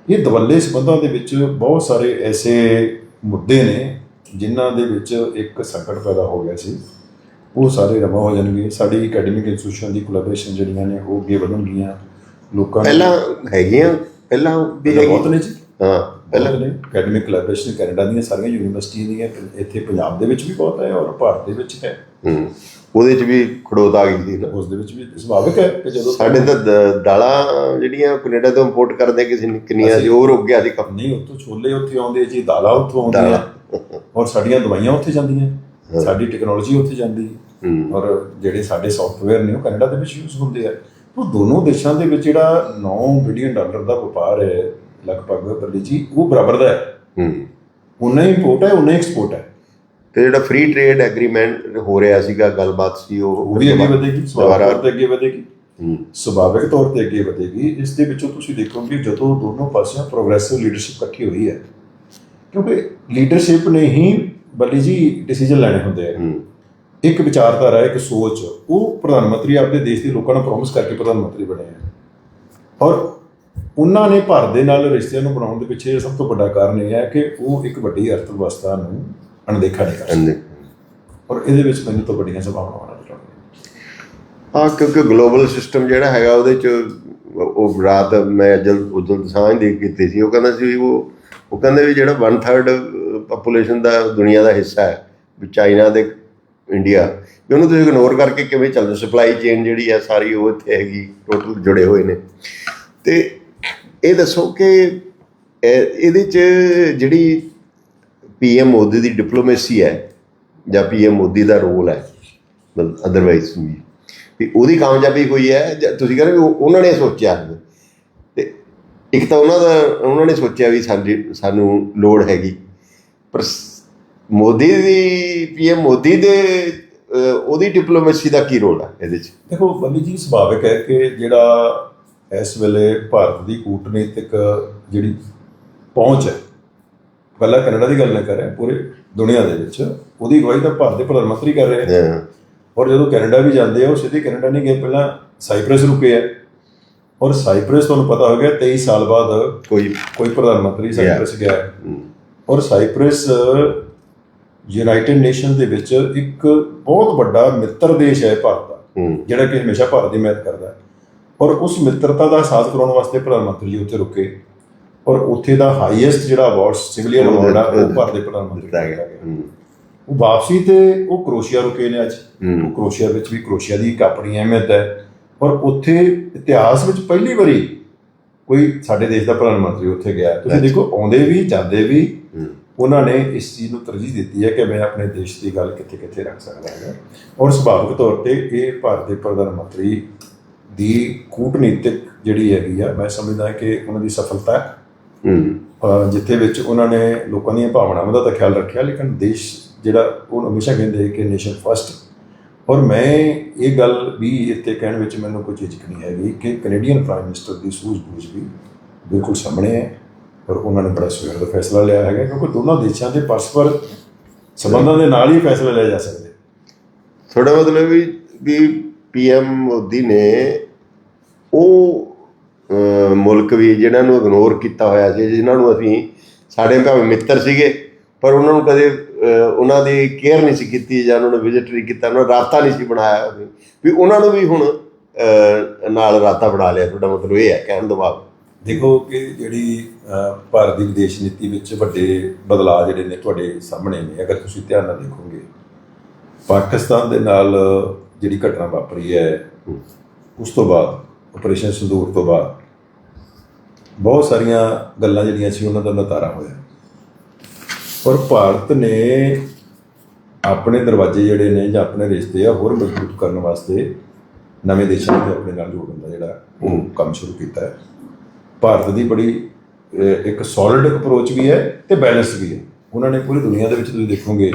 ਇਹ ਦਵੱਲੇ ਸਬੰਧਾਂ ਦੇ ਵਿੱਚ ਬਹੁਤ ਸਾਰੇ ਐਸੇ ਮੁੱਦੇ ਨੇ ਜਿਨ੍ਹਾਂ ਦੇ ਵਿੱਚ ਇੱਕ ਸੰਕਟ ਪੈਦਾ ਹੋ ਗਿਆ ਸੀ। ਉਹ ਸਾਰੇ ਰਵਾ ਹੋ ਜਾਣਗੇ। ਸਾਡੀ ਅਕੈਡਮਿਕ ਇੰਸਟੀਟਿਊਸ਼ਨ ਦੀ ਕੋਲੈਬੋਰੇਸ਼ਨ ਜਿਹੜੀਆਂ ਨੇ ਉਹ ਅੱਗੇ ਵਧਣਗੀਆਂ। ਲੋਕਾਂ ਪਹਿਲਾਂ ਹੈਗੀਆਂ ਪਹਿਲਾਂ ਵੀ ਬਹੁਤ ਹੈਗੀ ਨੇ ਜੀ। ਹਾਂ। ਪਹਿਲਾਂ ਨੇ ਅਕੈਡਮਿਕ ਕੋਲੈਬੋਰੇਸ਼ਨ ਕੈਨੇਡਾ ਦੀਆਂ ਸਾਰੀਆਂ ਯੂਨੀਵਰਸਿਟੀਆਂ ਦੀਆਂ ਇੱਥੇ ਪੰਜਾਬ ਦੇ ਵਿੱਚ ਵੀ ਬਹੁਤ ਹੈ ਔਰ ਭਾਰਤ ਦੇ ਵਿੱਚ ਹੈ। ਹੂੰ। ਉਹਦੇ ਚ ਵੀ ਖੜੋਤ ਆ ਗਈ ਸੀ ਉਸ ਦੇ ਵਿੱਚ ਵੀ ਸੁਭਾਵਿਕ ਹੈ ਕਿ ਜਦੋਂ ਸਾਡੇ ਤਾਂ ਦਾਲਾਂ ਜਿਹੜੀਆਂ ਕੈਨੇਡਾ ਤੋਂ ਇੰਪੋਰਟ ਕਰਦੇ ਕਿਸੇ ਨੇ ਕਿੰਨੀਆਂ ਸੀ ਉਹ ਰੁਕ ਗਿਆ ਸੀ ਕੰਮ। ਨਹੀਂ ਉੱਥੋਂ ਛੋਲੇ ਉੱਥੇ ਆਉਂਦੇ ਜੀ ਦਾਲਾਂ ਉੱਥੋਂ ਆਉਂਦੀਆਂ। ਔਰ ਸਾਡੀਆਂ ਦਵਾਈਆਂ ਉੱਥੇ ਜਾਂਦੀਆਂ। ਸਾਡੀ ਟੈਕਨੋਲੋਜੀ ਉੱਥੇ ਜਾਂਦੀ। ਹੂੰ। ਔਰ ਜਿਹੜੇ ਸਾਡੇ ਸੌਫਟਵੇਅਰ ਨੇ ਉਹ ਕੈਨੇਡਾ ਦੇ ਵਿੱਚ ਯੂਜ਼ ਹੁੰਦੇ ਆ। ਉਹ ਦੋਨੋਂ ਦੇਸ਼ਾਂ ਦੇ ਵਿੱਚ ਜਿਹੜਾ 9 ਬਿਲੀਅਨ ਡਾਲਰ ਦਾ ਵਪਾਰ ਹੈ ਲਗਭਗ ਬੱਲੀ ਜੀ ਉਹ ਬਰਾਬਰ ਦਾ ਹੈ। ਹੂੰ। ਉਨਾ ਹੀ ਇੰਪੋਰਟ ਹੈ ਉਨਾ ਹੀ ਐਕਸਪੋਰਟ ਹੈ। ਤੇ ਜਿਹੜਾ ਫ੍ਰੀ ਟ੍ਰੇਡ ਐਗਰੀਮੈਂਟ ਹੋ ਰਿਹਾ ਸੀਗਾ ਗੱਲਬਾਤ ਸੀ ਉਹ ਉਹ ਵੀ ਅੱਗੇ ਵਧੇਗੀ ਦੁਬਾਰਾ ਤੌਰ ਤੇ ਅੱਗੇ ਵਧੇਗੀ। ਹੂੰ। ਸੁਭਾਵਿਕ ਤੌਰ ਤੇ ਅੱਗੇ ਵਧੇਗੀ। ਇਸ ਦੇ ਵਿੱਚੋਂ ਤੁਸੀਂ ਦੇਖੋਗੇ ਜਦੋਂ ਦੋਨੋਂ ਪਾਸਿਆਂ ਪ੍ਰੋਗਰੈਸਿਵ ਲੀਡਰਸ਼ਿਪ ਇਕੱਠੀ ਹੋਈ ਹੈ ਕਿਉਂਕਿ ਲੀਡਰਸ਼ਿਪ ਨੇ ਹੀ ਬੱਲੀ ਜੀ ਡਿਸੀਜਨ ਲੈਣੇ ਹੁੰਦੇ ਆ। ਹੂੰ। ਇੱਕ ਵਿਚਾਰਧਾਰਾ ਇੱਕ ਸੋਚ ਉਹ ਪ੍ਰਧਾਨ ਮੰਤਰੀ ਆਪਣੇ ਦੇਸ਼ ਦੇ ਲੋਕਾਂ ਨੂੰ ਪ੍ਰੋਮਿਸ ਕਰਕੇ ਪ੍ਰਧਾਨ ਮੰਤਰੀ ਬਣੇ ਆ। ਔਰ ਉਹਨਾਂ ਨੇ ਭਾਰਤ ਦੇ ਨਾਲ ਰਿਸ਼ਤਿਆਂ ਨੂੰ ਬਣਾਉਣ ਦੇ ਪਿੱਛੇ ਸਭ ਤੋਂ ਵੱਡਾ ਕਾਰਨ ਇਹ ਹੈ ਕਿ ਉਹ ਇੱਕ ਵੱਡੀ ਅਰਥ ਵਿਵਸਥਾ ਨੂੰ ਅਣਦੇਖਾ ਨਹੀਂ ਕਰ ਸਕਦੇ। ਹਾਂਜੀ ਔਰ ਇਹਦੇ ਵਿੱਚ ਮੈਨੂੰ ਤਾਂ ਵੱਡੀਆਂ ਸੰਭਾਵਨਾਵਾਂ ਨਜ਼ਰ ਆਉਂਦੀਆਂ ਹਾਂ ਕਿਉਂਕਿ ਗਲੋਬਲ ਸਿਸਟਮ ਜਿਹੜਾ ਹੈਗਾ ਉਹਦੇ ਚ ਉਹ ਰਾਤ ਮੈਂ ਜਲ ਉਜਲ ਸਾਂਝ ਦੇ ਕੀਤੀ ਸੀ ਉਹ ਕਹਿੰਦਾ ਸੀ ਵੀ ਉਹ ਉਹ ਕਹਿੰਦੇ ਵੀ ਜਿਹੜਾ 1/3 ਪੋਪੂਲੇਸ਼ਨ ਦਾ ਦੁਨੀਆ ਦਾ ਹਿੱਸਾ ਹੈ ਵੀ ਚਾਈਨਾ ਤੇ ਇੰਡੀਆ ਵੀ ਉਹਨੂੰ ਤੁਸੀਂ ਇਗਨੋਰ ਕਰਕੇ ਕਿਵੇਂ ਚੱਲਦੇ ਸਪਲਾਈ ਚੇਨ ਜਿਹੜੀ ਹੈ ਸਾਰੀ ਉਹ ਇੱਥੇ ਹੈਗੀ ਟੋਟਲ ਜੁੜੇ ਹੋਏ ਨੇ। ਤੇ ਇਹ ਦੱਸੋ ਕਿ ਇਹਦੇ ਚ ਜਿਹੜੀ ਪੀਐਮ ਮੋਦੀ ਦੀ ਡਿਪਲੋਮੇਸੀ ਹੈ, ਜਾਂ ਪੀਐਮ ਮੋਦੀ ਦਾ ਰੋਲ ਹੈ, ਮਤਲਬ ਅਦਰਵਾਈਜ਼ ਵੀ ਵੀ ਉਹਦੀ ਕਾਮਯਾਬੀ ਹੋਈ ਹੈ, ਜਾਂ ਤੁਸੀਂ ਕਹਿੰਦੇ ਵੀ ਉਹਨਾਂ ਨੇ ਸੋਚਿਆ ਤੇ ਇੱਕ ਤਾਂ ਉਹਨਾਂ ਦਾ, ਉਹਨਾਂ ਨੇ ਸੋਚਿਆ ਵੀ ਸਾਡੀ, ਸਾਨੂੰ ਲੋੜ ਹੈਗੀ। ਪਰ ਮੋਦੀ ਦੀ ਪੀਐਮ ਮੋਦੀ ਦੇ ਉਹਦੀ ਡਿਪਲੋਮੇਸੀ ਦਾ ਕੀ ਰੋਲ ਹੈ ਇਹਦੇ 'ਚ? ਦੇਖੋ ਬੱਲੀ ਜੀ, ਸੁਭਾਵਿਕ ਹੈ ਕਿ ਜਿਹੜਾ ਇਸ ਵੇਲੇ ਭਾਰਤ ਦੀ ਕੂਟਨੀਤਿਕ ਜਿਹੜੀ ਪਹੁੰਚ ਹੈ ਪਹਿਲਾਂ ਕੈਨੇਡਾ ਦੀ ਗੱਲ ਨਾ ਕਰ ਰਿਹਾ ਪੂਰੇ ਦੁਨੀਆ ਦੇ ਵਿੱਚ ਉਹਦੀ ਅਗਵਾਈ ਤਾਂ ਭਾਰਤ ਦੇ ਪ੍ਰਧਾਨ ਮੰਤਰੀ ਕਰ ਰਹੇ ਹਾਂ, ਔਰ ਜਦੋਂ ਕੈਨੇਡਾ ਵੀ ਜਾਂਦੇ ਆ ਉਹ ਸਿੱਧੇ ਕੈਨੇਡਾ ਨਹੀਂ ਗਏ ਪਹਿਲਾਂ ਸਾਈਪ੍ਰਸ ਰੁਕੇ ਆ। ਔਰ ਸਾਈਪ੍ਰਸ ਤੁਹਾਨੂੰ ਪਤਾ ਹੋ ਗਿਆ 23 ਸਾਲ ਬਾਅਦ ਕੋਈ ਕੋਈ ਪ੍ਰਧਾਨ ਮੰਤਰੀ ਸਾਈਪ੍ਰਸ ਗਿਆ। ਹਮ, ਔਰ ਸਾਈਪ੍ਰਸ ਯੂਨਾਈਟਿਡ ਨੇਸ਼ਨ ਦੇ ਵਿੱਚ ਇੱਕ ਬਹੁਤ ਵੱਡਾ ਮਿੱਤਰ ਦੇਸ਼ ਹੈ ਭਾਰਤ ਦਾ ਹਮ, ਜਿਹੜਾ ਕਿ ਹਮੇਸ਼ਾ ਭਾਰਤ ਦੀ ਮਦਦ ਕਰਦਾ ਹੈ। ਔਰ ਉਸ ਮਿੱਤਰਤਾ ਦਾ ਅਹਿਸਾਸ ਕਰਾਉਣ ਵਾਸਤੇ ਪ੍ਰਧਾਨ ਮੰਤਰੀ ਜੀ ਉੱਥੇ ਰੁਕੇ। ਔਰ ਉੱਥੇ ਦਾ ਹਾਈਐਸਟ ਜਿਹੜਾ ਅਵਾਰਡ ਸਿਵਲੀਅਨ ਅਵਾਰਡ ਆ ਉਹ ਭਾਰਤ ਦੇ ਪ੍ਰਧਾਨ ਮੰਤਰੀ ਦਿੱਤਾ ਗਿਆ। ਉਹ ਵਾਪਸੀ ਤੇ ਉਹ ਕਰੋਸ਼ੀਆ ਰੁਕੇ ਨੇ ਅੱਜ। ਉਹ ਕਰੋਸ਼ੀਆ ਵਿੱਚ ਵੀ ਕਰੋਸ਼ੀਆ ਦੀ ਇੱਕ ਆਪਣੀ ਅਹਿਮੀਅਤ ਹੈ। ਔਰ ਉੱਥੇ ਇਤਿਹਾਸ ਵਿੱਚ ਪਹਿਲੀ ਵਾਰੀ ਕੋਈ ਸਾਡੇ ਦੇਸ਼ ਦਾ ਪ੍ਰਧਾਨ ਮੰਤਰੀ ਉੱਥੇ ਗਿਆ। ਤੁਸੀਂ। ਦੇਖੋ ਆਉਂਦੇ ਵੀ ਜਾਂਦੇ ਵੀ। ਉਹਨਾਂ ਨੇ ਇਸ ਚੀਜ਼ ਨੂੰ ਤਰਜੀਹ ਦਿੱਤੀ ਹੈ ਕਿ ਮੈਂ ਆਪਣੇ ਦੇਸ਼ ਦੀ ਗੱਲ ਕਿੱਥੇ ਕਿੱਥੇ ਰੱਖ ਸਕਦਾ ਹਾਂ ਔਰ ਸੁਭਾਵਿਕ ਤੌਰ ਤੇ ਇਹ ਭਾਰਤ ਦੇ ਪ੍ਰਧਾਨ ਮੰਤਰੀ ਦੀ ਕੂਟਨੀਤਿਕ ਜਿਹੜੀ ਹੈਗੀ ਆ ਮੈਂ ਸਮਝਦਾ ਕਿ ਉਹਨਾਂ ਦੀ ਸਫਲਤਾ ਹੈ। ਜਿੱਥੇ ਵਿੱਚ ਉਹਨਾਂ ਨੇ ਲੋਕਾਂ ਦੀਆਂ ਭਾਵਨਾਵਾਂ ਦਾ ਤਾਂ ਖਿਆਲ ਰੱਖਿਆ ਲੇਕਿਨ ਦੇਸ਼ ਜਿਹੜਾ ਉਹ ਹਮੇਸ਼ਾ ਕਹਿੰਦੇ ਕਿ ਨੇਸ਼ਨ ਫਸਟ ਔਰ ਮੈਂ ਇਹ ਗੱਲ ਵੀ ਇੱਥੇ ਕਹਿਣ ਵਿੱਚ ਮੈਨੂੰ ਕੋਈ ਝਿਜਕ ਨਹੀਂ ਹੈਗੀ ਕਿ ਕੈਨੇਡੀਅਨ ਪ੍ਰਾਈਮ ਮਿਨਿਸਟਰ ਦੀ ਸੂਝ-ਬੂਝ ਵੀ ਬਿਲਕੁਲ ਸਾਹਮਣੇ ਹੈ ਔਰ ਉਹਨਾਂ ਨੇ ਬੜਾ ਸਵੇਰ ਦਾ ਫੈਸਲਾ ਲਿਆ ਹੈਗਾ ਕਿਉਂਕਿ ਦੋਨਾਂ ਦੇਸ਼ਾਂ ਦੇ ਪਰਸਪਰ ਸੰਬੰਧਾਂ ਦੇ ਨਾਲ ਹੀ ਫੈਸਲੇ ਲਏ ਜਾ ਸਕਦੇ ਤੁਹਾਡਾ ਮਤਲਬ ਵੀ ਵੀ ਪੀਐਮ ਮੋਦੀ ਨੇ ਉਹ ਮੁਲਕ ਵੀ ਜਿਹਨਾਂ ਨੂੰ ਇਗਨੋਰ ਕੀਤਾ ਹੋਇਆ ਸੀ, ਜਿਨ੍ਹਾਂ ਨੂੰ ਅਸੀਂ, ਸਾਡੇ ਭਾਵੇਂ ਮਿੱਤਰ ਸੀਗੇ, ਪਰ ਉਹਨਾਂ ਨੂੰ ਕਦੇ ਉਹਨਾਂ ਦੀ ਕੇਅਰ ਨਹੀਂ ਸੀ ਕੀਤੀ ਜਾਂ ਉਹਨਾਂ ਨੂੰ ਵਿਜ਼ਿਟ ਨਹੀਂ ਕੀਤਾ, ਉਹਨਾਂ ਨਾਲ ਰਾਬਤਾ ਨਹੀਂ ਸੀ ਬਣਾਇਆ ਵੀ ਉਹਨਾਂ ਨੂੰ ਵੀ ਹੁਣ ਨਾਲ ਰਾਬਤਾ ਬਣਾ ਲਿਆ, ਤੁਹਾਡਾ ਮਤਲਬ ਇਹ ਹੈ, ਕਹਿਣ ਦਾ ਭਾਵ ਦੇਖੋ ਕਿ ਜਿਹੜੀ ਭਾਰਤ ਦੀ ਵਿਦੇਸ਼ ਨੀਤੀ ਵਿੱਚ ਵੱਡੇ ਬਦਲਾਅ ਜਿਹੜੇ ਨੇ ਤੁਹਾਡੇ ਸਾਹਮਣੇ ਨੇ, ਅਗਰ ਤੁਸੀਂ ਧਿਆਨ ਨਾਲ ਦੇਖੋਗੇ, ਪਾਕਿਸਤਾਨ ਦੇ ਨਾਲ ਜਿਹੜੀ ਘਟਨਾ ਵਾਪਰੀ ਹੈ ਉਸ ਤੋਂ ਬਾਅਦ ਆਪਰੇਸ਼ਨ ਸੰਦੂਰ ਤੋਂ ਬਾਅਦ ਬਹੁਤ ਸਾਰੀਆਂ ਗੱਲਾਂ ਜਿਹੜੀਆਂ ਸੀ ਉਹਨਾਂ ਦਾ ਨਤਾਰਾ ਹੋਇਆ। ਪਰ ਭਾਰਤ ਨੇ ਆਪਣੇ ਦਰਵਾਜ਼ੇ ਜਿਹੜੇ ਨੇ ਜਾਂ ਆਪਣੇ ਰਿਸ਼ਤੇ ਆ ਹੋਰ ਮਜ਼ਬੂਤ ਕਰਨ ਵਾਸਤੇ ਨਵੇਂ ਦੇਸ਼ਾਂ ਨੂੰ ਆਪਣੇ ਨਾਲ ਜੋੜਨ ਦਾ ਜਿਹੜਾ ਉਹ ਕੰਮ ਸ਼ੁਰੂ ਕੀਤਾ ਹੈ। ਭਾਰਤ ਦੀ ਬੜੀ ਇੱਕ ਸੋਲਿਡ ਅਪਰੋਚ ਵੀ ਹੈ ਤੇ ਬੈਲੈਂਸ ਵੀ ਹੈ। ਉਹਨਾਂ ਨੇ ਪੂਰੀ ਦੁਨੀਆ ਦੇ ਵਿੱਚ ਤੁਸੀਂ ਦੇਖੋਗੇ